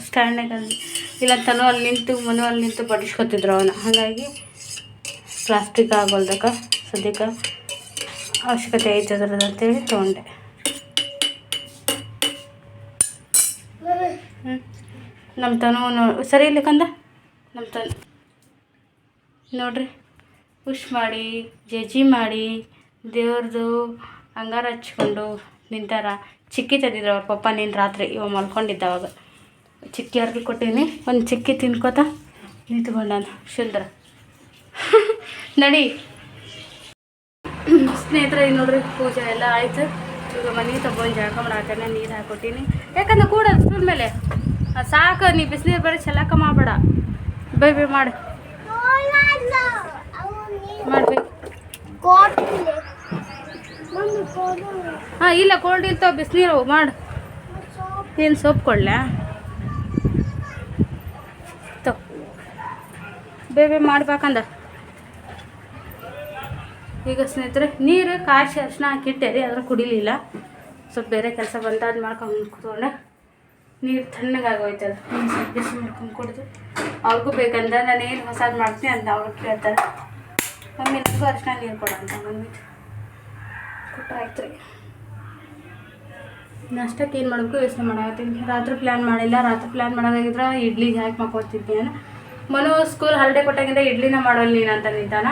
ಸ್ಟ್ಯಾಂಡ್ನಾಗ ಅಲ್ಲಿ ಇಲ್ಲ ತನು ಅಲ್ಲಿ ನಿಂತು, ಮನು ಅಲ್ಲಿ ನಿಂತು ಬಡಿಸ್ಕೊತಿದ್ರು ಅವನ. ಹಾಗಾಗಿ ಪ್ಲಾಸ್ಟಿಕ್ ಆಗೋಲ್ದಕ್ಕ ಸದ್ಯಕ್ಕೆ ಅವಶ್ಯಕತೆ ಐತೆ ಅದ್ರದ್ದು ಅಂತೇಳಿ ತೊಗೊಂಡೆ. ನಮ್ಮ ತನು ಸರಿ ಇಲ್ಲ ಕಂದ? ನಮ್ಮ ತನು, ನೋಡ್ರಿ. ಪುಷ್ ಮಾಡಿ ಜಜ್ಜಿ ಮಾಡಿ ದೇವ್ರದ್ದು ಅಂಗಾರ ಹಚ್ಕೊಂಡು ನಿಂತಾರ. ಚಿಕ್ಕಿ ತಂದಿದ್ರು ಅವ್ರ ಪಪ್ಪ ನೀನು ರಾತ್ರಿ ಇವಾಗ ಮಲ್ಕೊಂಡಿದ್ದ ಅವಾಗ. ಚಿಕ್ಕಿ ಯಾರಿಗೂ ಕೊಟ್ಟೀನಿ ಒಂದು ಚಿಕ್ಕಿ ತಿನ್ಕೋತ ನಿಂತ್ಕೊಂಡಾನ ಸುಂದರ ನಡಿ. ಸ್ನೇಹಿತರೆ ನೋಡ್ರಿ, ಪೂಜೆ ಎಲ್ಲ ಆಯ್ತು. ಈಗ ಮನೆ ತಗೊಂಡು ಜಳಕ ಮಾಡಾಕನೆ ನೀರು ಹಾಕೊಟ್ಟಿನಿ. ಯಾಕಂದ್ರೆ ಕೂಡ ಮೇಲೆ ಸಾಕು, ನೀ ಬಿಸಿನೀರು ಬರೀ ಚಲಾಕ ಮಾಡಬೇಡ. ಬೈ ಬೈ, ಮಾಡು. ಮಾಡ್ಬೇಕು ಹಾಂ, ಇಲ್ಲ ಕೋಲ್ಡ್ ಇಲ್ತಾವ ಬಿಸಿನೀರು ಮಾಡು. ಏನು ಸೋಪ್ ಕೊಡ್ಲಾ? ಬೇಬೆ ಮಾಡ್ಬೇಕಂದ. ಈಗ ಸ್ನೇಹಿತರೆ, ನೀರು ಕಾಯಿಸಿ ಅರ್ಶಿನ ಹಾಕಿಟ್ಟೆ ರೀ ಅದ್ರ ಕುಡಿಲಿಲ್ಲ. ಸ್ವಲ್ಪ ಬೇರೆ ಕೆಲಸ ಬಂದಾದ ಮಾಡ್ಕೊಂಡು ಕುತ್ಕೊಂಡೆ. ನೀರು ತಣ್ಣಗಾಗೋಯ್ತದ. ಸ್ವಲ್ಪ ಬಿಸಿ ಮಾಡ್ಕೊಂಡು ಕುಡಿದು. ಅವ್ರಿಗೂ ಬೇಕಂದ ನಾನು ಏನು ಹೊಸದು ಮಾಡ್ತೀನಿ ಅಂತ ಅವ್ರು ಕೇಳ್ತಾರೆ. ಮಮ್ಮಿ, ನನಗೂ ಅರ್ಶಿನ ನೀರು ಕೊಡಂತ ಮಮ್ಮಿ ಕೊಟ್ಟಾಯ್ತು ರೀ ನಾಷ್ಟಕ್ಕೆ ಏನು ಮಾಡಬೇಕು ಯೋಚನೆ ಮಾಡಾಕತ್ತೀನಿ ರಾತ್ರಿ ಪ್ಲ್ಯಾನ್ ಮಾಡಿಲ್ಲ, ರಾತ್ರಿ ಪ್ಲ್ಯಾನ್ ಮಾಡೋದಾಗಿದ್ರೆ ಇಡ್ಲಿ ಹಾಕಿ ಮಕ್ಕೋತಿದ್ದೆ ನಾನು. ಮನು ಸ್ಕೂಲ್ ಹಾಲಿಡೇ ಕೊಟ್ಟಾಗಿಂದ ಇಡ್ಲಿನ ಮಾಡೋಲ್ಲ ನೀನು ಅಂತ ನಿಂತಾನ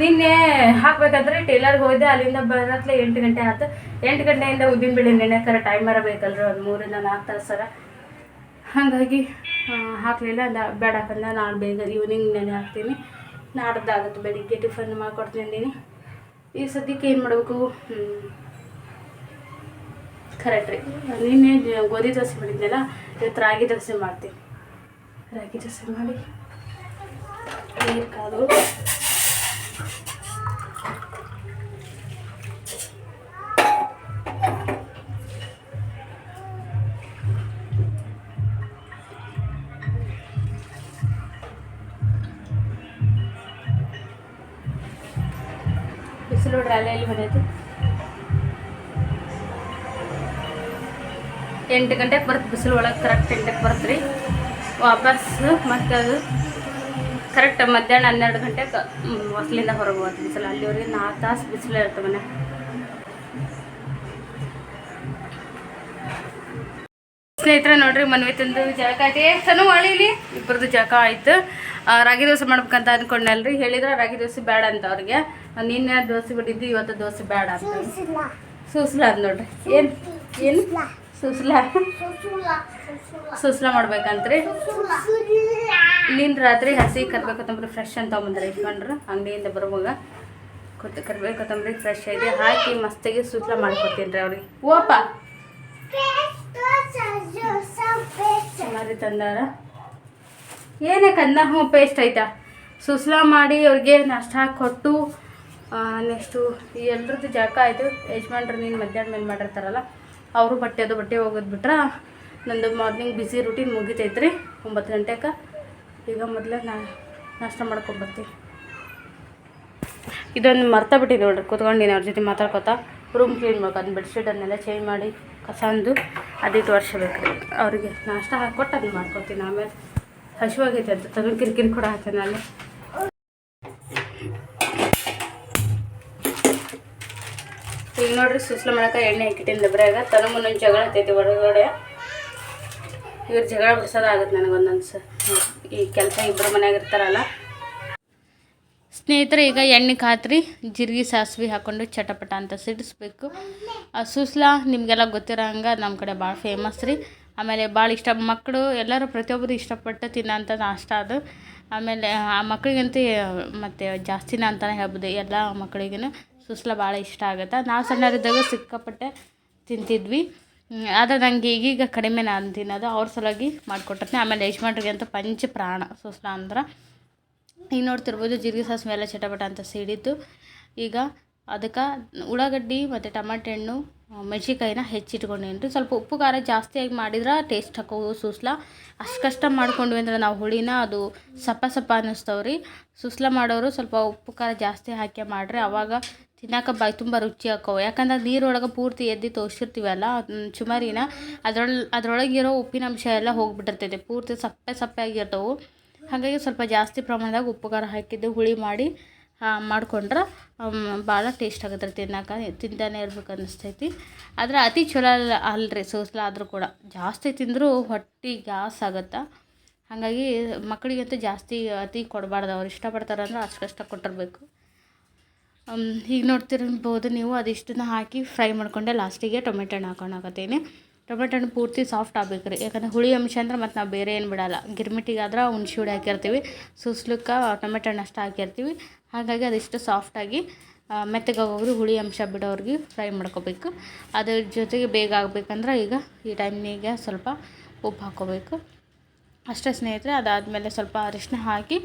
ನಿನ್ನೆ ಹಾಕ್ಬೇಕಾದ್ರೆ ಟೇಲರ್ಗೆ ಹೋಯ್ದೆ, ಅಲ್ಲಿಂದ ಬರತ್ಲೆ ಎಂಟು ಗಂಟೆ ಆಯ್ತು ಎಂಟು ಗಂಟೆಯಿಂದ ಉದ್ದಿನ ಬೇಳೆ ನೆನೆಕರ ಟೈಮರ ಬೇಕಲ್ರಿ, ಒಂದು ಮೂರಿಂದ ನಾಲ್ಕು ತಾಸರ ಹಾಗಾಗಿ ಹಾಕಲಿಲ್ಲ ಬೇಡ ಹಾಕಂದ ನಾನು ಬೇಗ ಈವ್ನಿಂಗ್ ನೆನೆ ಹಾಕ್ತೀನಿ. ನಾಡ್ದಾಗುತ್ತೆ ಬೆಳಿಗ್ಗೆ ಟಿಫನ್ ಮಾಡ್ಕೊಡ್ತೀನಿ ಈ ಸದ್ಯಕ್ಕೆ ಏನು ಮಾಡಬೇಕು? ಕರೆಕ್ಟ್ ರೀ. ನಿನ್ನೆ ಗೋಧಿ ದೋಸೆ ಮಾಡಿದ್ನಲ್ಲ, ಇವತ್ತು ರಾಗಿ ದೋಸೆ ಮಾಡ್ತೀನಿ. ರಾಗಿ ದೋಸೆ ಮಾಡಿ. ಬಿಸಿಲು ನೋಡ್ರಿ ಎಲ್ಲಿ ಬಂದೈತಿ? ಎಂಟು ಗಂಟೆಗೆ ಬರುತ್ತೆ ಬಿಸಿಲು ಒಳಗೆ ಕರೆಕ್ಟ್ ಎಂಟಕ್ಕೆ ಬರುತ್ತೆ ರೀ. ವಾಪಸ್ ಮತ್ತೆ ಅದು ಕರೆಕ್ಟ್ ಮಧ್ಯಾಹ್ನ ಹನ್ನೆರಡು ಗಂಟೆಗೆ ಹೊಸ್ಲಿಂದ ಹೊರಗೆ ಹೋಗುತ್ತೆ ಬಿಸಿಲು ಅಲ್ಲಿವರೆಗೆ ನಾಲ್ಕು ತಾಸು ಬಿಸಿಲು ಇರುತ್ತೆ ಮನೆ. ಸ್ನೇಹಿತರೆ, ನೋಡ್ರಿ, ಮನ್ವಿ ತಂದು ಜಳಕ ಆಯ್ತು. ಏ ಸಣ್ಣ ಅಳಿಲಿ ಇಬ್ಬರದು ಜಳಕ ಆಯ್ತು. ರಾಗಿ ದೋಸೆ ಮಾಡ್ಬೇಕಂತ ಅಂದ್ಕೊಂಡಲ್ರಿ ಹೇಳಿದ್ರೆ ರಾಗಿ ದೋಸೆ ಬೇಡ ಅಂತ ಅವ್ರಿಗೆ. ನಿನ್ನೆ ದೋಸೆ ಬಿಟ್ಟಿದ್ದು, ಇವತ್ತು ದೋಸೆ ಬೇಡ ಅಂತ. ಸೂಸ್ಲ ಅದ್ ನೋಡ್ರಿ. ಏನು ಏನು? ಸೂಸ್ಲ. ಸೂಸ್ಲ ಮಾಡ್ಬೇಕಂತ್ರಿ? ನಿನ್ನ ರಾತ್ರಿ ಹಸಿ ಕರ್ಬೇವು ಫ್ರೆಶ್ ಅಂತ ಬಂದ್ರೆ ಇಟ್ಕೊಂಡ್ರು. ಅಂಗಡಿಯಿಂದ ಬರುವಾಗ ಕೊತ್ತ ಕರ್ಬೇವು ಕೊತ್ತಂಬರಿ ಫ್ರೆಶ್ ಆಗಿದೆ ಹಾಕಿ ಮಸ್ತಾಗಿ ಸುಸ್ಲಾ ಮಾಡ್ಕೊತೀನಿ ರೀ ಅವ್ರಿಗೆ. ಓಪ! ಮರಿ ತಂದಾರ. ಏನೇ ಕಂದ ಹ್ಞೂ ಪೇಸ್ಟ್ ಆಯ್ತಾ? ಸುಸ್ಲಾ ಮಾಡಿ ಅವ್ರಿಗೆ ನಷ್ಟ ಕೊಟ್ಟು ನೆಕ್ಸ್ಟು ಎಲ್ರದ್ದು ಜಾಕ ಆಯಿತು ಯಜಮಾನ್ರು ನೀನು ಮಧ್ಯಾಹ್ನ ಮೇಲೆ ಮಾಡಿರ್ತಾರಲ್ಲ ಅವರು ಬಟ್ಟೆ ಅದು ಬಟ್ಟೆ ಹೋಗೋದು ಬಿಟ್ರೆ ನಂದು ಮಾರ್ನಿಂಗ್ ಬಿಸಿ ರೂಟೀನ್ ಮುಗಿತೈತೆ ರೀ ಒಂಬತ್ತು ಗಂಟೆಗೆ ಈಗ ಮೊದಲೇ ನಾ ನಾಷ್ಟ ಮಾಡ್ಕೊಂಡ್ಬರ್ತೀನಿ ಇದೊಂದು ಮರ್ತ ಬಿಟ್ಟಿದೆ ನೋಡ್ರಿ ಕೂತ್ಕೊಂಡಿನಿ ಅವ್ರ ಜೊತೆ ಮಾತಾಡ್ಕೊತಾ. ರೂಮ್ ಕ್ಲೀನ್ ಮಾಡ್ಕೊಂಡು ಬೆಡ್ಶೀಟನ್ನೆಲ್ಲ ಚೇಂಜ್ ಮಾಡಿ, ಕಸ ಅಂದು ಅದಿಟ್ಟು ವರ್ಷ ಬೇಕು ರೀ ಅವ್ರಿಗೆ ನಾಷ್ಟ ಹಾಕ್ಕೊಟ್ಟು ಅದನ್ನ ಮಾಡ್ಕೊತೀನಿ. ಆಮೇಲೆ ಹಸಿವಾಗೈತೆ ಅಂತ ತಗೊಂಡು ಕಿರಿಕಿರಿ ಕೂಡ ಹಾಕ್ತೇನೆ ಅಲ್ಲಿ ಈಗ ನೋಡ್ರಿ ಸುಸ್ಲ ಮಾಡಕ ಎಣ್ಣೆ ಹಾಕಿಟ್ಟಿನ ಡಬ್ರ್ಯಾಗ ತನ ಮುಂದೆ ಜಗಳ ಹತ್ತೈತಿ ಹೊರಗಡೆ. ಇವ್ರು ಜಗಳ ಬಿಡ್ಸೋದಾಗತ್ತೆ ನನಗೆ ಒಂದೊಂದು ಸ ಈ ಕೆಲಸ ಇಬ್ಬರು ಮನ್ಯಾಗ ಇರ್ತಾರಲ್ಲ. ಸ್ನೇಹಿತರೆ, ಈಗ ಎಣ್ಣೆ ಕಾತ್ರಿ ಜಿರ್ಗಿ ಸಾಸಿವೆ ಹಾಕ್ಕೊಂಡು ಚಟಪಟ ಅಂತ ಸಿಡಿಸ್ಬೇಕು. ಆ ಸುಸ್ಲಾ, ನಿಮಗೆಲ್ಲ ಗೊತ್ತಿರೋ ಹಂಗೆ ನಮ್ಮ ಕಡೆ ಭಾಳ ಫೇಮಸ್ ರೀ. ಆಮೇಲೆ ಭಾಳ ಇಷ್ಟ ಮಕ್ಕಳು ಎಲ್ಲರೂ ಪ್ರತಿಯೊಬ್ಬರು ಇಷ್ಟಪಟ್ಟು ತಿನ್ನೋಂಥ ನಾಷ್ಟ ಅದು. ಆಮೇಲೆ ಆ ಮಕ್ಕಳಿಗಂತೂ ಮತ್ತು ಜಾಸ್ತಿನ ಅಂತಲೇ ಹೇಳ್ಬೋದು, ಎಲ್ಲ ಮಕ್ಕಳಿಗೂ ಸೂಸ್ಲ ಭಾಳ ಇಷ್ಟ ಆಗುತ್ತೆ. ನಾವು ಸಣ್ಣರಿದ್ದಾಗ ಸಿಕ್ಕಾಪಟ್ಟೆ ತಿಂತಿದ್ವಿ. ಆದರೆ ನನಗೆ ಈಗೀಗ ಕಡಿಮೆ ನಾನು ತಿನ್ನೋದು. ಅವ್ರ ಸಲುವಾಗಿ ಮಾಡಿಕೊಟ್ಟಿರ್ತೀನಿ. ಆಮೇಲೆ ಯಜಮಾನ್ರಿಗೆ ಅಂತ ಪಂಚ ಪ್ರಾಣ ಸುಸ್ಲಾ ಅಂದ್ರೆ. ಈಗ ನೋಡ್ತಿರ್ಬೋದು ಜೀರಿಗೆ ಸಾಸ್ ಮೇಲೆ ಚಟಪಟ ಅಂತ ಸಿಡಿದ್ದು. ಈಗ ಅದಕ್ಕೆ ಉಳ್ಳಾಗಡ್ಡಿ ಮತ್ತು ಟಮಾಟೆ ಹಣ್ಣು ಮೆಣಸಿಕಾಯಿನ ಹೆಚ್ಚಿಟ್ಕೊಂಡೇನಿ ರೀ ಸ್ವಲ್ಪ ಉಪ್ಪು ಖಾರ ಜಾಸ್ತಿಯಾಗಿ ಮಾಡಿದ್ರೆ ಟೇಸ್ಟ್ ಹಾಕೋವು ಸುಸ್ಲಾ. ಅಷ್ಟು ಕಷ್ಟ ಮಾಡ್ಕೊಂಡ್ವಿ ಅಂದ್ರೆ ನಾವು ಹುಳಿನ ಅದು ಸಪ್ಪ ಸಪ್ಪ ಅನ್ನಿಸ್ತವ್ರಿ ಸೂಸ್ಲ ಮಾಡೋರು ಸ್ವಲ್ಪ ಉಪ್ಪು ಖಾರ ಜಾಸ್ತಿ ಹಾಕಿ ಮಾಡಿರಿ. ಅವಾಗ ತಿನ್ನಕ್ಕೆ ಬಾಯಿ ತುಂಬ ರುಚಿ ಹಾಕವು. ಯಾಕಂದ್ರೆ ನೀರೊಳಗೆ ಪೂರ್ತಿ ಎದ್ದು ತೋರಿಸಿರ್ತೀವಲ್ಲ ಚುಮರಿನ ಅದ್ರೊಳಗೆ ಅದ್ರೊಳಗಿರೋ ಉಪ್ಪಿನ ಅಂಶ ಎಲ್ಲ ಹೋಗ್ಬಿಟ್ಟಿರ್ತೈತೆ, ಪೂರ್ತಿ ಸಪ್ಪೆ ಸಪ್ಪೆ ಆಗಿರ್ತವೆ ಹಾಗಾಗಿ ಸ್ವಲ್ಪ ಜಾಸ್ತಿ ಪ್ರಮಾಣದಾಗ ಉಪ್ಪು ಖಾರ ಹಾಕಿದ್ದು ಹುಳಿ ಮಾಡಿ ಮಾಡ್ಕೊಂಡ್ರೆ ಭಾಳ ಟೇಸ್ಟ್ ಆಗುತ್ತೆ ತಿನ್ನಾಕ, ತಿಂತಾನೆ ಇರ್ಬೇಕು ಅನ್ನಿಸ್ತೈತಿ ಆದರೆ ಅತಿ ಚಲೋ ಅಲ್ಲ ಅಲ್ರಿ, ಸೋಸ್ಲ ಆದರೂ ಕೂಡ. ಜಾಸ್ತಿ ತಿಂದರೂ ಹೊಟ್ಟೆ ಗ್ಯಾಸ್ ಆಗುತ್ತೆ? ಹಾಗಾಗಿ ಮಕ್ಕಳಿಗಂತೂ ಜಾಸ್ತಿ ಅತಿ ಕೊಡಬಾರ್ದು, ಅವ್ರು ಇಷ್ಟಪಡ್ತಾರೆ ಅಂದ್ರೆ ಅಷ್ಟು ಕಷ್ಟ ಕೊಟ್ಟಿರ್ಬೇಕು. ಈಗ ನೋಡ್ತಿರ್ಬೋದು ನೀವು. ಅದಿಷ್ಟನ್ನ ಹಾಕಿ ಫ್ರೈ ಮಾಡ್ಕೊಂಡೆ ಲಾಸ್ಟಿಗೆ ಟೊಮೆಟೊ ಹಣ್ಣು ಹಾಕೊಂಡಾಕತ್ತೀನಿ ಟೊಮೆಟೊ ಹಣ್ಣು ಪೂರ್ತಿ ಸಾಫ್ಟ್ ಆಗ್ಬೇಕು ರೀ ಯಾಕಂದ್ರೆ ಹುಳಿ ಅಂಶ ಅಂದ್ರೆ ಮತ್ತು ನಾವು ಬೇರೆ ಏನು ಬಿಡಲ್ಲ. ಗಿರ್ಮಿಟಿಗಾದ್ರೆ ಹುಣ್ಸೆ ಹುಳಿ ಹಾಕಿರ್ತೀವಿ ಸುಸ್ಲಕ್ಕೆ ಟೊಮೆಟೊ ಹಣ್ಣು ಅಷ್ಟು ಹಾಕಿರ್ತೀವಿ. ಹಾಗಾಗಿ ಅದಿಷ್ಟು ಸಾಫ್ಟಾಗಿ ಮೆತ್ತಗಾಗೋಗ್ರಿ ಹುಳಿ ಅಂಶ ಬಿಡೋರಿಗೆ ಫ್ರೈ ಮಾಡ್ಕೋಬೇಕು. ಅದ್ರ ಜೊತೆಗೆ ಬೇಗ ಆಗಬೇಕಂದ್ರೆ ಈಗ ಈ ಟೈಮ್ನಿಗೆ ಸ್ವಲ್ಪ ಉಪ್ಪು ಹಾಕ್ಕೋಬೇಕು ಅಷ್ಟೇ ಸ್ನೇಹಿತರೆ, ಅದಾದಮೇಲೆ ಸ್ವಲ್ಪ ಅರಿಶಿನ ಹಾಕಿ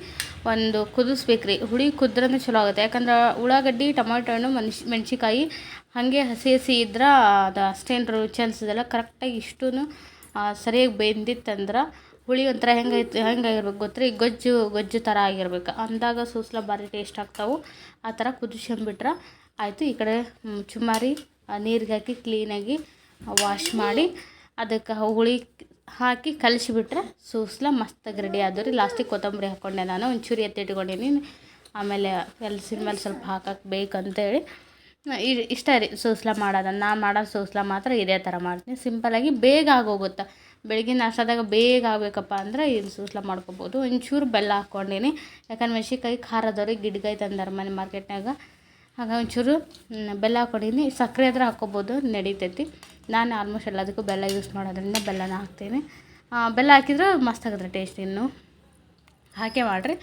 ಒಂದು ಕುದಿಸ್ಬೇಕ್ರಿ. ಹುಳಿ ಕುದ್ರೇ ಚಲೋ ಆಗುತ್ತೆ. ಯಾಕಂದ್ರೆ ಉಳ್ಳಾಗಡ್ಡಿ, ಟೊಮಾಟೊ ಹಣ್ಣು ಮನುಷ್ಯ ಮೆಣ್ಸಿಕಾಯಿ ಹಾಗೆ ಹಸಿ ಹಸಿ ಇದ್ರೆ ಅದು ಅಷ್ಟೇನು ರುಚಿ ಅನ್ಸೋದಿಲ್ಲ. ಕರೆಕ್ಟಾಗಿ ಇಷ್ಟೂ ಸರಿಯಾಗಿ ಬೆಂದಿತ್ತಂದ್ರೆ ಹುಳಿ ಒಂಥರ ಹೆಂಗೈತೆ ಹೆಂಗಾಗಿರ್ಬೇಕು ಗೊತ್ತ್ರಿ? ಗೊಜ್ಜು ಗೊಜ್ಜು ಥರ ಆಗಿರ್ಬೇಕು. ಅಂದಾಗ ಸೂಸ್ಲ ಭಾರಿ ಟೇಸ್ಟ್ ಆಗ್ತಾವೆ. ಆ ಥರ ಕುದಿಸ್ಕೊಂಬಿಟ್ರೆ ಆಯಿತು. ಈ ಕಡೆ ಚುಮಾರಿ ನೀರಿಗೆ ಹಾಕಿ ಕ್ಲೀನಾಗಿ ವಾಶ್ ಮಾಡಿ, ಅದಕ್ಕೆ ಹುಳಿ ಹಾಕಿ ಕಲಿಸಿಬಿಟ್ರೆ ಸೂಸ್ಲ ಮಸ್ತಾಗಿ ರೆಡಿ ಆದವು ರೀ ಲಾಸ್ಟಿಗೆ ಕೊತ್ತಂಬರಿ ಹಾಕ್ಕೊಂಡೆ ನಾನು. ಒಂಚೂರು ಎತ್ತಿಟ್ಕೊಂಡೀನಿ ಆಮೇಲೆ ಕೆಲ್ಸಿನ ಮೇಲೆ ಸ್ವಲ್ಪ ಹಾಕಕ್ಕೆ ಬೇಕಂತೇಳಿ ಇಷ್ಟ ರೀ ಸೂಸ್ಲ ಮಾಡೋದು. ನಾನು ಮಾಡೋ ಸೂಸ್ಲ ಮಾತ್ರ ಇದೇ ಥರ ಮಾಡ್ತೀನಿ. ಸಿಂಪಲಾಗಿ ಬೇಗ ಆಗೋಗುತ್ತೆ. ಬೆಳಗ್ಗೆ ನಾಷ್ಟಾದಾಗ ಬೇಗ ಆಗಬೇಕಪ್ಪ ಅಂದ್ರೆ ಇದು ಸೂಸ್ಲ ಮಾಡ್ಕೊಬೋದು. ಒಂಚೂರು ಬೆಲ್ಲ ಹಾಕ್ಕೊಂಡೀನಿ ಯಾಕಂದ್ರೆ ಮೆಣಸಿನ್ಕಾಯಿ ಖಾರದವ್ರಿಗೆ ಗಿಡ್ಗಾಯಿ ತಂದಾರ ಮನೆ ಮಾರ್ಕೆಟ್ನಾಗ ಹಾಗೆ ಒಂಚೂರು ಬೆಲ್ಲ ಹಾಕ್ಕೊಂಡಿನಿ ಸಕ್ಕರೆ ಆದ್ರೆ ಹಾಕ್ಕೊಬೋದು ನಡೀತೈತಿ. ನಾನು ಆಲ್ಮೋಸ್ಟ್ ಎಲ್ಲದಕ್ಕೂ ಬೆಲ್ಲ ಯೂಸ್ ಮಾಡೋದ್ರಿಂದ ಬೆಲ್ಲನ ಹಾಕ್ತೀನಿ. ಬೆಲ್ಲ ಹಾಕಿದ್ರೆ ಮಸ್ತ್ ಆಗುತ್ತೆ ಟೇಸ್ಟ್ ಇನ್ನು. ಹಾಕೇ ಮಾಡಿರಿ.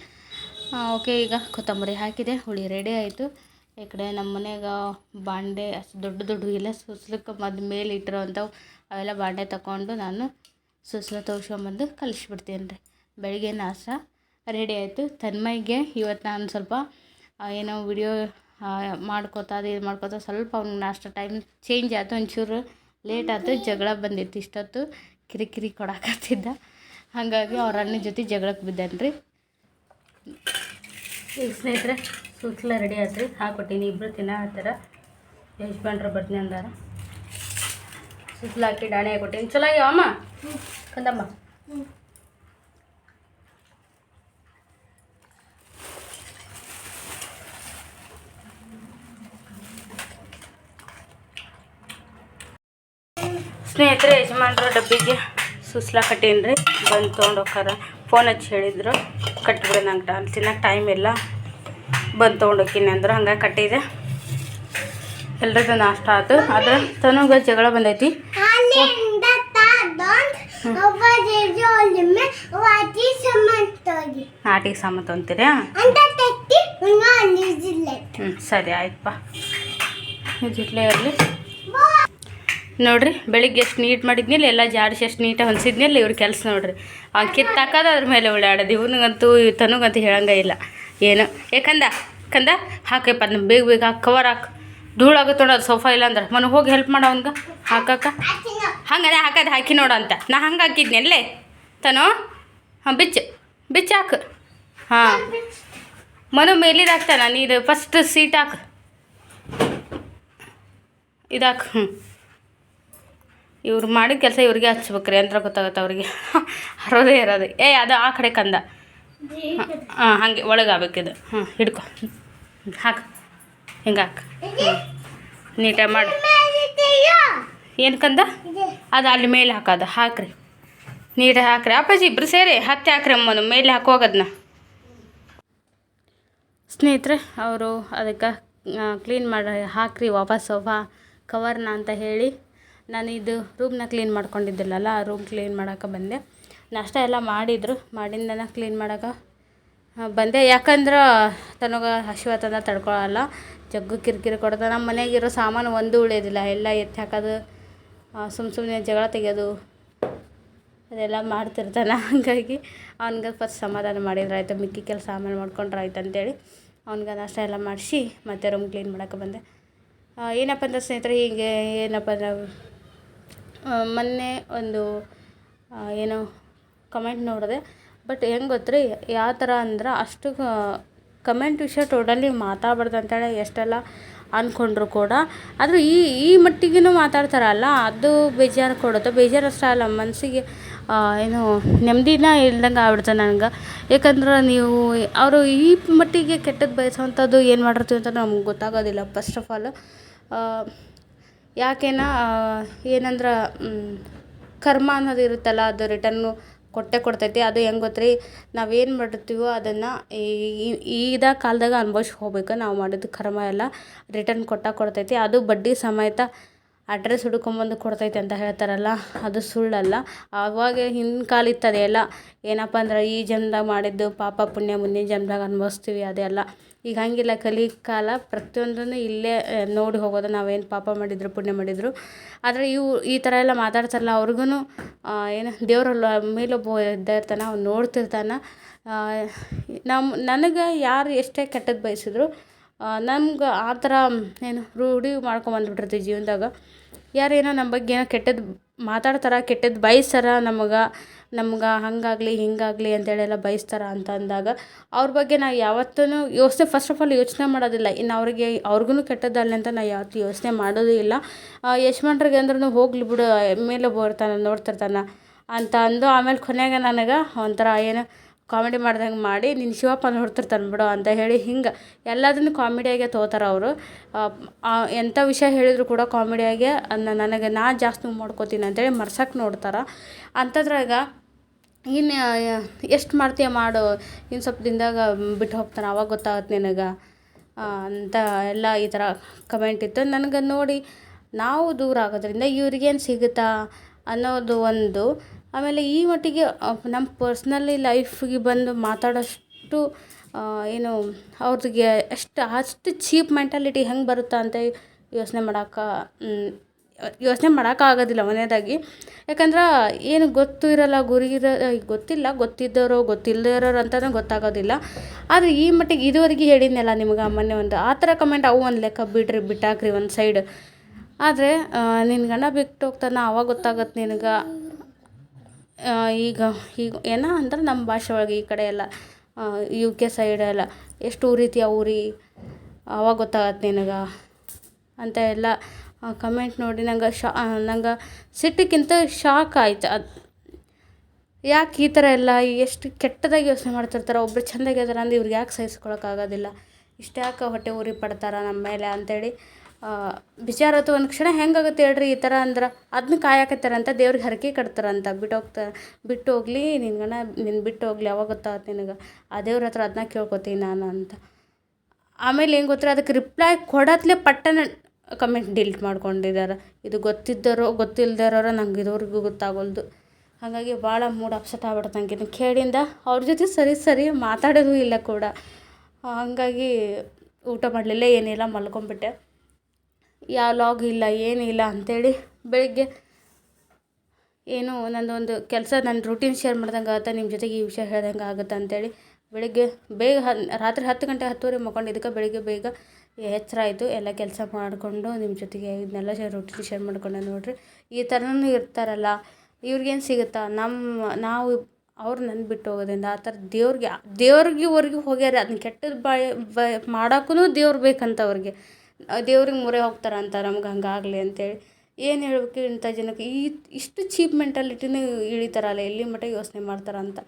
ಓಕೆ ಈಗ ಕೊತ್ತಂಬರಿ ಹಾಕಿದೆ. ಹುಳಿ ರೆಡಿ ಆಯಿತು. ಈ ಕಡೆ ನಮ್ಮ ಮನ್ಯಾಗ ಬಾಂಡೆ, ಅಷ್ಟು ದೊಡ್ಡ ದೊಡ್ಡ ಇಲ್ಲ, ಸುಸ್ಲಕ್ಕೆ ಮದ್ದು ಮೇಲೆ ಇಟ್ಟಿರೋವಂಥವು, ಅವೆಲ್ಲ ಬಾಂಡೆ ತಗೊಂಡು ನಾನು ಸುಸ್ಲ ತೋರ್ಸ್ಕೊಂಬಂದು ಕಲಿಸ್ಬಿಡ್ತೀನಿ ರೀ ಬೆಳಿಗ್ಗೆ ನಾಷ್ಟ ರೆಡಿ ಆಯಿತು. ತನ್ಮೈಗೆ ಇವತ್ತು ನಾನು ಸ್ವಲ್ಪ ಏನೋ ವಿಡಿಯೋ ಮಾಡ್ಕೋತಾ ಅದು ಇದು ಮಾಡ್ಕೋತಾ ಸ್ವಲ್ಪ ಅವ್ನಿಗೆ ನಾಷ್ಟ ಟೈಮ್ ಚೇಂಜ್ ಆಯಿತು ಒಂಚೂರು. ಲೇಟ್ ಆಯ್ತು ಜಗಳ ಬಂದಿತ್ತು ಇಷ್ಟೊತ್ತು. ಕಿರಿಕಿರಿ ಕೊಡಕತ್ತಿದ್ದ. ಹಾಗಾಗಿ ಅವ್ರ ಅಣ್ಣನ ಜೊತೆ ಜಗಳಕ್ಕೆ ಬಿದ್ದಾನೆ ರೀ ಈಗ ಸ್ನೇಹಿತರೆ ಸೂಸ್ಲ ರೆಡಿ ಆಯ್ತು ರೀ ಹಾಕೊಟ್ಟೀನಿ ಇಬ್ಬರು ತಿನ್ನತ್ತಾರ ಯಜಮಾನ್ರು ಬರ್ತೀನಿ ಅಂದಾರ. ಸುಸ್ಲ ಹಾಕಿ ಡಾಣೆ ಹಾಕೊಟ್ಟೀನಿ. ಚಲೋ ಆಗ್ಯಾವಮ್ಮ ಕಂದಮ್ಮ? ಸ್ನೇಹಿತರೆ ಯಜಮಾನ್ರ ಡಬ್ಬಿಗೆ ಸುಸ್ಲ ಕಟ್ಟೀನಿ ರೀ ಬಂದು ತೊಗೊಂಡು ಹೋಗಾರ ಫೋನ್ ಹಚ್ಚಿ ಹೇಳಿದ್ರು. ಕಟ್ಬಿಡ ನಂಗೆ ಅಲ್ಲಿ ತಿನ್ನಕ್ಕೆ ಟೈಮ್ ಇಲ್ಲ. ಬಂದು ತೊಗೊಂಡು ಹೋಗ್ತೀನಿ ಅಂದ್ರೆ. ಹಂಗೆ ಕಟ್ಟಿದೆ ಎಲ್ರದ್ದು ನಾಷ್ಟ ಆಯ್ತು ಆದ್ರೆ ತನಗ ಜಗಳ ಬಂದೈತಿ. ನಾಟಿಗೆ ಸಾಮಾನು ತೊಗೊಂತೀರಾ? ಹ್ಞೂ ಸರಿ ಆಯ್ತಪ್ಪ ಜಿಟ್ಲೆ ಇರಲಿ ನೋಡ್ರಿ, ಬೆಳಿಗ್ಗೆ ಎಷ್ಟು ನೀಟ್ ಮಾಡಿದ್ನಿಲ್ಲ, ಎಲ್ಲ ಜಾಡಿಸಿ ಎಷ್ಟು ನೀಟಾಗಿ ಹೊಂದಿಸಿದ್ನಿಲ್ಲ ಇವ್ರ ಕೆಲಸ ನೋಡ್ರಿ. ಅವ್ನು ಕಿತ್ತಾಕೋದು ಅದ್ರ ಮೇಲೆ ಓಡಾಡೋದು, ಇವನಿಗಂತೂ ತನಗಂತೂ ಹೇಳಂಗ ಇಲ್ಲ. ಏನು? ಏ, ಕಂದ ಹಾಕಪ್ಪ ಅದನ್ನ ಬೇಗ ಬೇಗ ಹಾಕಿ ಕವರ್ ಹಾಕಿ. ಧೂಳಾಗುತ್ತೆ ನೋಡು ಅದು ಸೋಫಾ ಇಲ್ಲ ಅಂದ್ರೆ. ಮನೆಗೆ ಹೋಗಿ ಹೆಲ್ಪ್ ಮಾಡೋ ಅವನಿಗೆ. ಹಾಕಕ್ಕ ಹಂಗನೆ ಹಾಕೋದು ಹಾಕಿ ನೋಡು ಅಂತ. ನಾ ಹಂಗೆ ಹಾಕಿದ್ನಿ ಅಲ್ಲೇ. ತನು? ಹಾಂ, ಬಿಚ್ಚು. ಬಿಚ್ಚು ಹಾಕು. ಹಾಂ. ಮನು ಮೇಲಿದ ಹಾಕ್ತಾನ ನೀನು ಫಸ್ಟ್ ಸೀಟ್ ಹಾಕು. ಇದಾಕು ಹ್ಞೂ ಇವ್ರು ಮಾಡಿದ ಕೆಲಸ ಇವ್ರಿಗೆ ಹಚ್ಬೇಕ್ರಿ ಅಂತ ಗೊತ್ತಾಗುತ್ತೆ ಅವ್ರಿಗೆ. ಹರೋದೇ ಇರೋದು. ಏ, ಅದು ಆ ಕಡೆ ಕಂದ. ಹಾಂ, ಹಾಗೆ ಒಳಗೆ ಆಗ್ಬೇಕಿದು ಹ್ಞೂ ಹಿಡ್ಕೊ. ಹಾಕು. ಹಿಂಗೆ ಹಾಕು. ನೀಟಾಗಿ ಮಾಡಿ. ಏನು ಕಂದ? ಅದು ಅಲ್ಲಿ ಮೇಲೆ ಹಾಕೋದು. ಹಾಕ್ರಿ. ನೀರು ಹಾಕ್ರಿ. ಅಪ್ಪಾಜಿ ಇಬ್ಬರು ಸೇರಿ ಹತ್ತಿ ಹಾಕ್ರಿ ಅಮ್ಮನು. ಮೇಲೆ ಹಾಕೋಗದನ್ನ ಸ್ನೇಹಿತರೆ, ಅವರು ಅದಕ್ಕೆ ಕ್ಲೀನ್ ಮಾಡಿ, ಹಾಕ್ರಿ ವಾಪಸ್ ಸೋಫಾ ಕವರ್ನ ಅಂತ ಹೇಳಿ. ನಾನು ಇದು ರೂಮ್ನ ಕ್ಲೀನ್ ಮಾಡ್ಕೊಂಡಿದ್ದಿಲ್ಲಲ್ಲ, ಆ ರೂಮ್ ಕ್ಲೀನ್ ಮಾಡೋಕೆ ಬಂದೆ. ನಾಷ್ಟ ಎಲ್ಲ ಮಾಡಿದ್ರು. ಮಾಡಿಂದನ ಕ್ಲೀನ್ ಮಾಡೋಕೆ ಬಂದೆ. ಯಾಕಂದ್ರೆ ತನಗೆ ಹಸಿವತ್ತಂದ ತಡ್ಕೊಳಲ್ಲ. ಜಗ್ಗು ಕಿರಿಕಿರಿ ಕೊಡ್ತಾನೆ. ನಮ್ಮ ಮನೆಗಿರೋ ಸಾಮಾನು ಒಂದೂ ಉಳಿಯೋದಿಲ್ಲ ಎಲ್ಲ ಎತ್ತಿ ಹಾಕೋದು ಸುಮ್ಮ ಸುಮ್ಮನೆ ಜಗಳ ತೆಗೆಯೋದು, ಅದೆಲ್ಲ ಮಾಡ್ತಿರ್ತಾನೆ. ಹಾಗಾಗಿ ಅವನಿಗೆ ಫಸ್ಟ್ ಸಮಾಧಾನ ಮಾಡಿದ್ರೆ ಆಯಿತು. ಮಿಕ್ಕಿ ಕೆಲಸ ಸಾಮಾನು ಮಾಡ್ಕೊಂಡ್ರೆ ಆಯ್ತು ಅಂತೇಳಿ ಅವ್ನಿಗೆ ನಾಷ್ಟ ಎಲ್ಲ ಮಾಡಿಸಿ ಮತ್ತೆ ರೂಮ್ ಕ್ಲೀನ್ ಮಾಡೋಕೆ ಬಂದೆ. ಏನಪ್ಪ ಅಂದ್ರೆ ಸ್ನೇಹಿತರೆ, ಹೀಗೆ ಏನಪ್ಪ ಅಂದ್ರೆ ಮೊನ್ನೆ ಒಂದು ಏನು ಕಮೆಂಟ್ ನೋಡಿದೆ. ಬಟ್ ಹೆಂಗೆ ಗೊತ್ತ್ರಿ, ಯಾವ ಥರ ಅಂದ್ರೆ ಅಷ್ಟು ಕಮೆಂಟ್ ವಿಷಯ ಟೋಟಲಿ ಮಾತಾಡ್ಬಾರ್ದು ಅಂತೇಳಿ ಎಷ್ಟೆಲ್ಲ ಅಂದ್ಕೊಂಡ್ರು ಕೂಡ. ಆದರೂ ಈ ಈ ಮಟ್ಟಿಗೂ ಮಾತಾಡ್ತಾರಲ್ಲ, ಅದು ಬೇಜಾರು ಕೊಡುತ್ತೆ. ಬೇಜಾರು ಅಷ್ಟೇ ಅಲ್ಲ ಮನಸ್ಸಿಗೆ ಏನು ನೆಮ್ಮದಿನ ಇಲ್ದಂಗೆ ಆಗ್ಬಿಡ್ತು ನನಗೆ. ಯಾಕಂದ್ರೆ ನೀವು, ಅವರು ಈ ಮಟ್ಟಿಗೆ ಕೆಟ್ಟದ್ದು ಬಯಸೋವಂಥದ್ದು ಏನು ಮಾಡಿರ್ತೀವಿ ಅಂತ ನಮ್ಗೆ ಗೊತ್ತಾಗೋದಿಲ್ಲ ಫಸ್ಟ್ ಆಫ್ ಆಲ್ ಯಾಕೆನ ಏನಂದ್ರೆ ಕರ್ಮ ಅನ್ನೋದು ಇರುತ್ತಲ್ಲ, ಅದು ರಿಟರ್ನು ಕೊಟ್ಟೇ ಕೊಡ್ತೈತಿ. ಅದು ಹೆಂಗೆ ಗೊತ್ತ್ರಿ? ನಾವೇನು ಮಾಡಿರ್ತೀವೋ ಅದನ್ನು ಈದ ಕಾಲ್ದಾಗ ಅನ್ಭವ್ಸಿ ಹೋಗ್ಬೇಕು ನಾವು ಮಾಡಿದ ಕರ್ಮ ಎಲ್ಲ ರಿಟರ್ನ್ ಕೊಟ್ಟೇ ಕೊಡ್ತೈತಿ. ಅದು ಬಡ್ಡಿ ಸಮೇತ ಅಡ್ರೆಸ್ ಹುಡ್ಕೊಂಬಂದು ಕೊಡ್ತೈತೆ ಅಂತ ಹೇಳ್ತಾರಲ್ಲ, ಅದು ಸುಳ್ಳಲ್ಲ. ಆವಾಗ ಕಾಲ ಇತ್ತು ಅದೆಲ್ಲ ಏನಪ್ಪ ಅಂದ್ರೆ ಈ ಜನ್ಮದಾಗ ಮಾಡಿದ್ದು ಪಾಪ ಪುಣ್ಯ, ಮುಂದಿನ ಜನ್ಮದಾಗ ಅನುಭವಿಸ್ತೀವಿ ಅದೆಲ್ಲ ಈಗ ಹಂಗಿಲ್ಲ ಕಲಿ ಕಾಲ ಪ್ರತಿಯೊಂದನ್ನು ಇಲ್ಲೇ ನೋಡಿ ಹೋಗೋದು. ನಾವೇನು ಪಾಪ ಮಾಡಿದ್ರು, ಪುಣ್ಯ ಮಾಡಿದ್ರು. ಆದರೆ ಇವು ಈ ಥರ ಎಲ್ಲ ಮಾತಾಡ್ತಾರಲ್ಲ ಅವ್ರಿಗೂ ಏನು ದೇವರಲ್ಲ ಮೇಲೊಬ್ಬ ಇದ್ದ ಇರ್ತಾನೆ, ಅವ್ನು ನೋಡ್ತಿರ್ತಾನೆ. ನಮ್ಮ ನನಗೆ ಯಾರು ಎಷ್ಟೇ ಕೆಟ್ಟದ್ದು ಬಯಸಿದ್ರು ನಮ್ಗೆ ಆ ಥರ ಏನು, ರೂಢಿ ಮಾಡ್ಕೊಂಬಂದ್ಬಿಟ್ಟಿರ್ತೀವಿ ಜೀವನದಾಗ. ಯಾರೇನೋ ನಮ್ಮ ಬಗ್ಗೆ ಏನೋ ಕೆಟ್ಟದ್ದು ಮಾತಾಡ್ತಾರೆ ಕೆಟ್ಟದ್ದು ಬಯಸ್ತಾರ ನಮಗೆ, ನಮ್ಗೆ ಹಂಗಾಗಲಿ, ಹಿಂಗಾಗಲಿ ಅಂತೇಳಿ ಎಲ್ಲ ಬಯಸ್ತಾರ ಅಂತ ಅಂದಾಗ, ಅವ್ರ ಬಗ್ಗೆ ನಾವು ಯಾವತ್ತೂ ಯೋಚನೆ ಫಸ್ಟ್ ಆಫ್ ಆಲ್ ಯೋಚನೆ ಮಾಡೋದಿಲ್ಲ. ಇನ್ನು ಅವ್ರಿಗೆ ಅವ್ರಿಗೂ ಕೆಟ್ಟದ್ದಲ್ಲ ಅಂತ ನಾವು ಯಾವತ್ತೂ ಯೋಚನೆ ಮಾಡೋದೂ ಇಲ್ಲ. ಯಜಮಾನ್ರಿಗೆ ಅಂದ್ರೂ ಹೋಗ್ಲಿ ಬಿಡು ಮೇಲೆ ಬರ್ತಾನೆ, ನೋಡ್ತಿರ್ತಾನೆ ಅಂತ ಅಂದು, ಆಮೇಲೆ ಕೊನೆಗೆ ನನಗೆ ಒಂಥರ ಏನು ಕಾಮಿಡಿ ಮಾಡ್ದಂಗೆ ಮಾಡಿ ನಿನ್ನ ಶಿವಪ್ಪನ ನೋಡ್ತಿರ್ತಾನೆ ಬಿಡು ಅಂತ ಹೇಳಿ ಹಿಂಗೆ ಎಲ್ಲದನ್ನು ಕಾಮಿಡಿಯಾಗೆ ತೊಗೋತಾರೆ ಅವರು. ಎಂಥ ವಿಷಯ ಹೇಳಿದ್ರು ಕೂಡ ಕಾಮಿಡಿಯಾಗೆ ನನಗೆ ನಾ ಜಾಸ್ತಿ ಮಾಡ್ಕೋತೀನಿ ಅಂತೇಳಿ ಮರ್ಸಕ್ಕೆ ನೋಡ್ತಾರೆ. ಅಂಥದ್ರಾಗ ಇನ್ನು ಎಷ್ಟು ಮಾಡ್ತೀಯ ಮಾಡು ಇನ್ನು ಸ್ವಲ್ಪ ದಿನದಾಗ ಬಿಟ್ಟು ಹೋಗ್ತಾನೆ, ಅವಾಗ ಗೊತ್ತಾಗತ್ತೆ ನಿನಗೆ ಅಂತ ಎಲ್ಲ ಈ ಥರ ಕಮೆಂಟ್ ಇತ್ತು. ನನಗೆ ನೋಡಿ ನಾವು ದೂರ ಆಗೋದ್ರಿಂದ ಇವ್ರಿಗೇನು ಸಿಗುತ್ತಾ ಅನ್ನೋದು ಒಂದು ಆಮೇಲೆ ಈ ಮಟ್ಟಿಗೆ ನಮ್ಮ ಪರ್ಸ್ನಲಿ ಲೈಫಿಗೆ ಬಂದು ಮಾತಾಡೋಷ್ಟು ಏನು, ಅವ್ರಿಗೆ ಎಷ್ಟು, ಅಷ್ಟು ಚೀಪ್ ಮೆಂಟಾಲಿಟಿ ಹೆಂಗೆ ಬರುತ್ತಾ ಅಂತ ಯೋಚನೆ ಮಾಡೋಕೆ ಯೋಚನೆ ಮಾಡೋಕ್ಕಾಗೋದಿಲ್ಲ ಮನೆಯದಾಗಿ ಯಾಕಂದ್ರೆ ಏನು ಗೊತ್ತು ಇರಲ್ಲ, ಗುರಿ ಇರೋ ಗೊತ್ತಿಲ್ಲ ಗೊತ್ತಿದ್ದವರು ಗೊತ್ತಿಲ್ಲದೇ ಇರೋರು ಅಂತಲೂ ಗೊತ್ತಾಗೋದಿಲ್ಲ. ಆದರೆ ಈ ಮಟ್ಟಿಗೆ ಇದುವರೆಗೆ ಹೇಳಿದ್ನಲ್ಲ ನಿಮ್ಗೆ ಮೊನ್ನೆ ಒಂದು, ಆ ಥರ ಕಮೆಂಟ್ ಅವು ಒಂದು ಲೆಕ್ಕ ಬಿಡ್ರಿ, ಬಿಟ್ಟಾಕ್ರಿ ಒಂದು ಸೈಡ್ ಆದರೆ ನಿನ್ನ ಗಂಡ ಬಿಟ್ಟು ಹೋಗ್ತಾನೆ, ಅವಾಗ ಗೊತ್ತಾಗತ್ತೆ ನಿನಗೆ. ಈಗ ಈಗ ಏನ ಅಂದ್ರೆ ನಮ್ಮ ಭಾಷೆ ಒಳಗೆ ಈ ಕಡೆ ಎಲ್ಲ ಯು ಕೆ ಸೈಡ್ ಎಲ್ಲ ಎಷ್ಟು ರೀತಿ ಊರಿ, ಅವಾಗ ಗೊತ್ತಾಗತ್ತೆ ನಿನಗೆ? ಅಂತ ಎಲ್ಲ ಕಮೆಂಟ್ ನೋಡಿ ನಂಗೆ ಶಾ ನಂಗೆ ಸಿಟ್ಟಕ್ಕಿಂತ ಶಾಕ್ ಆಯ್ತು. ಅದು ಯಾಕೆ ಈ ಥರ ಎಲ್ಲ, ಎಷ್ಟು ಕೆಟ್ಟದಾಗಿ ಯೋಚನೆ ಮಾಡ್ತಿರ್ತಾರೆ, ಒಬ್ರು ಚೆಂದಾಗಿ ಅದಾರ ಇವ್ರಿಗೆ ಯಾಕೆ ಸಹಿಸ್ಕೊಳಕ್ಕಾಗೋದಿಲ್ಲ ಇಷ್ಟು ಯಾಕೆ ಹೊಟ್ಟೆ ಉರಿ ಪಡ್ತಾರೆ ನಮ್ಮ ಮೇಲೆ ಅಂತೇಳಿ ವಿಚಾರತ್ತು ಒಂದು ಕ್ಷಣ ಹೆಂಗಾಗುತ್ತೆ ಹೇಳ್ರಿ ಈ ಥರ ಅಂದ್ರೆ ಅದನ್ನ ಕಾಯಕತ್ತಾರಂತ ದೇವ್ರಿಗೆ ಹರಕೆ ಕಟ್ತಾರಂತ. ಬಿಟ್ಟು ಹೋಗ್ತಾರೆ ಬಿಟ್ಟು ಹೋಗ್ಲಿ ನಿನ್ಗಣ ನಿನ್ನ ಬಿಟ್ಟು ಹೋಗ್ಲಿ ಯಾವಾಗ ಗೊತ್ತಾಗತ್ತೆ ನಿನಗೆ. ಆ ದೇವ್ರ ಹತ್ರ ಅದನ್ನ ಕೇಳ್ಕೊತೀನಿ ನಾನು ಅಂತ. ಆಮೇಲೆ ಏನು ಗೊತ್ತರ ಅದಕ್ಕೆ ರಿಪ್ಲೈ ಕೊಡತ್ಲೆ ಪಟ್ಟನ ಕಮೆಂಟ್ ಡಿಲೀಟ್ ಮಾಡ್ಕೊಂಡಿದ್ದಾರೆ ಇದು ಗೊತ್ತಿದ್ದರೋ ಗೊತ್ತಿಲ್ಲದಿರೋರೋ ನಂಗೆ ಇದುವರೆಗೂ ಗೊತ್ತಾಗೋಲ್ದು. ಹಾಗಾಗಿ ಭಾಳ ಮೂಡ್ ಅಪ್ಸೆಟ್ ಆಗ್ಬಿಡುತ್ತೆ ನನಗೆ ಕೇಳಿಂದ. ಅವ್ರ ಜೊತೆ ಸರಿ ಸರಿ ಮಾತಾಡೋದು ಇಲ್ಲ ಕೂಡ. ಹಾಗಾಗಿ ಊಟ ಮಾಡಲಿಲ್ಲ ಏನಿಲ್ಲ ಮಲ್ಕೊಂಬಿಟ್ಟೆ. ಯಾವ ಲಾಗ್ ಇಲ್ಲ ಏನಿಲ್ಲ ಅಂಥೇಳಿ ಬೆಳಿಗ್ಗೆ ಏನು ನಂದೊಂದು ಕೆಲಸ ನನ್ನ ರೂಟೀನ್ ಶೇರ್ ಮಾಡ್ದಂಗೆ ಆಗುತ್ತೆ ನಿಮ್ಮ ಜೊತೆಗೆ ಈ ವಿಷಯ ಹೇಳ್ದಂಗೆ ಆಗುತ್ತೆ ಅಂಥೇಳಿ ಬೆಳಿಗ್ಗೆ ಬೇಗ ರಾತ್ರಿ ಹತ್ತು ಗಂಟೆ ಹತ್ತುವರೆ ಮಕ್ಕೊಂಡಿದ್ದಕ್ಕೆ ಬೆಳಿಗ್ಗೆ ಬೇಗ ಎಚ್ಚರ ಆಯಿತು, ಎಲ್ಲ ಕೆಲಸ ಮಾಡಿಕೊಂಡು ನಿಮ್ಮ ಜೊತೆಗೆ ಇದನ್ನೆಲ್ಲ ಶೇರ್ ರೂಟೀನ್ ಶೇರ್ ಮಾಡ್ಕೊಂಡೆ ನೋಡಿರಿ. ಈ ಥರನೂ ಇರ್ತಾರಲ್ಲ, ಇವ್ರಿಗೇನು ಸಿಗುತ್ತಾ? ನಮ್ಮ ನಾವು ಅವ್ರು ನನ್ನ ಬಿಟ್ಟು ಹೋಗೋದ್ರಿಂದ ಆ ಥರ ದೇವ್ರಿಗೆ ದೇವ್ರಿಗೆ ಹೋಗ್ಯಾರ ಅದನ್ನ ಕೆಟ್ಟದ್ದು ಬಾಯ್, ಬ ಮಾಡೋಕ್ಕೂ ದೇವ್ರು ಬೇಕಂತ ಅವ್ರಿಗೆ. ದೇವ್ರಿಗೆ ಮೊರೆ ಹೋಗ್ತಾರೆ ಅಂತ ನಮ್ಗೆ ಹಂಗಾಗಲಿ ಅಂತೇಳಿ. ಏನು ಹೇಳ್ಬೇಕು ಇಂಥ ಜನಕ್ಕೆ? ಈ ಇಷ್ಟು ಚೀಪ್ ಮೆಂಟಾಲಿಟಿನೇ ಇಳಿತಾರಲ್ಲ, ಎಲ್ಲಿ ಮಟ್ಟ ಯೋಚನೆ ಮಾಡ್ತಾರೆ ಅಂತ.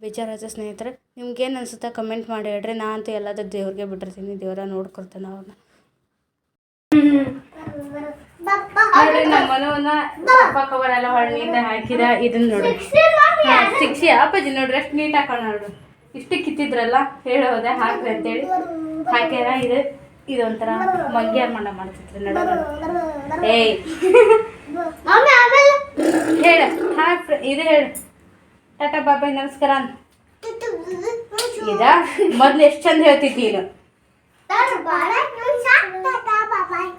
ಬೇಜಾರಾಯ್ತು ಸ್ನೇಹಿತರೆ ನಿಮ್ಗೇನು ಅನ್ಸುತ್ತೆ ಕಮೆಂಟ್ ಮಾಡಿ ಹೇಳ್ರಿ. ನಾ ಅಂತೂ ಎಲ್ಲದ ದೇವ್ರಿಗೆ ಬಿಟ್ಟಿರ್ತೀನಿ, ದೇವ್ರ ನೋಡ್ಕೊಳ್ತಾನೆ ಅವ್ರನ್ನ. ನೋಡ್ರಿ ನಮ್ಮ ಹಾಕಿದ ಇದನ್ನ ನೋಡಿ. ಅಪ್ಪಾಜಿ ನೋಡ್ರಿ ಎಷ್ಟು ನೀಟ್ ಹಾಕೋಣ ನೋಡ್ರಿ ಇಷ್ಟು ಕಿತ್ತಿದ್ರಲ್ಲ, ಹೇಳೋದೆ ಹಾಕ್ರಿ ಅಂತೇಳಿ. ಹಾಕ್ಯಾರ ಇದು? ಇದೊಂಥರ ಮಂಗ್ಯಾರ ಮಂಡ ಮಾಡ್ತಿದ್ರು ನಡುವೆ ಏಯ್ ಹೇಳ ಇದು ಹೇಳು ಟಾಟಾ ಬಾಬಾಯ್ ನಮಸ್ಕಾರ ಅಂತ ಇದ ಮೊದ್ಲು ಎಷ್ಟು ಚಂದ ಹೇಳ್ತಿದ್ದಿ ಇದು ಬಾಬಾಯ್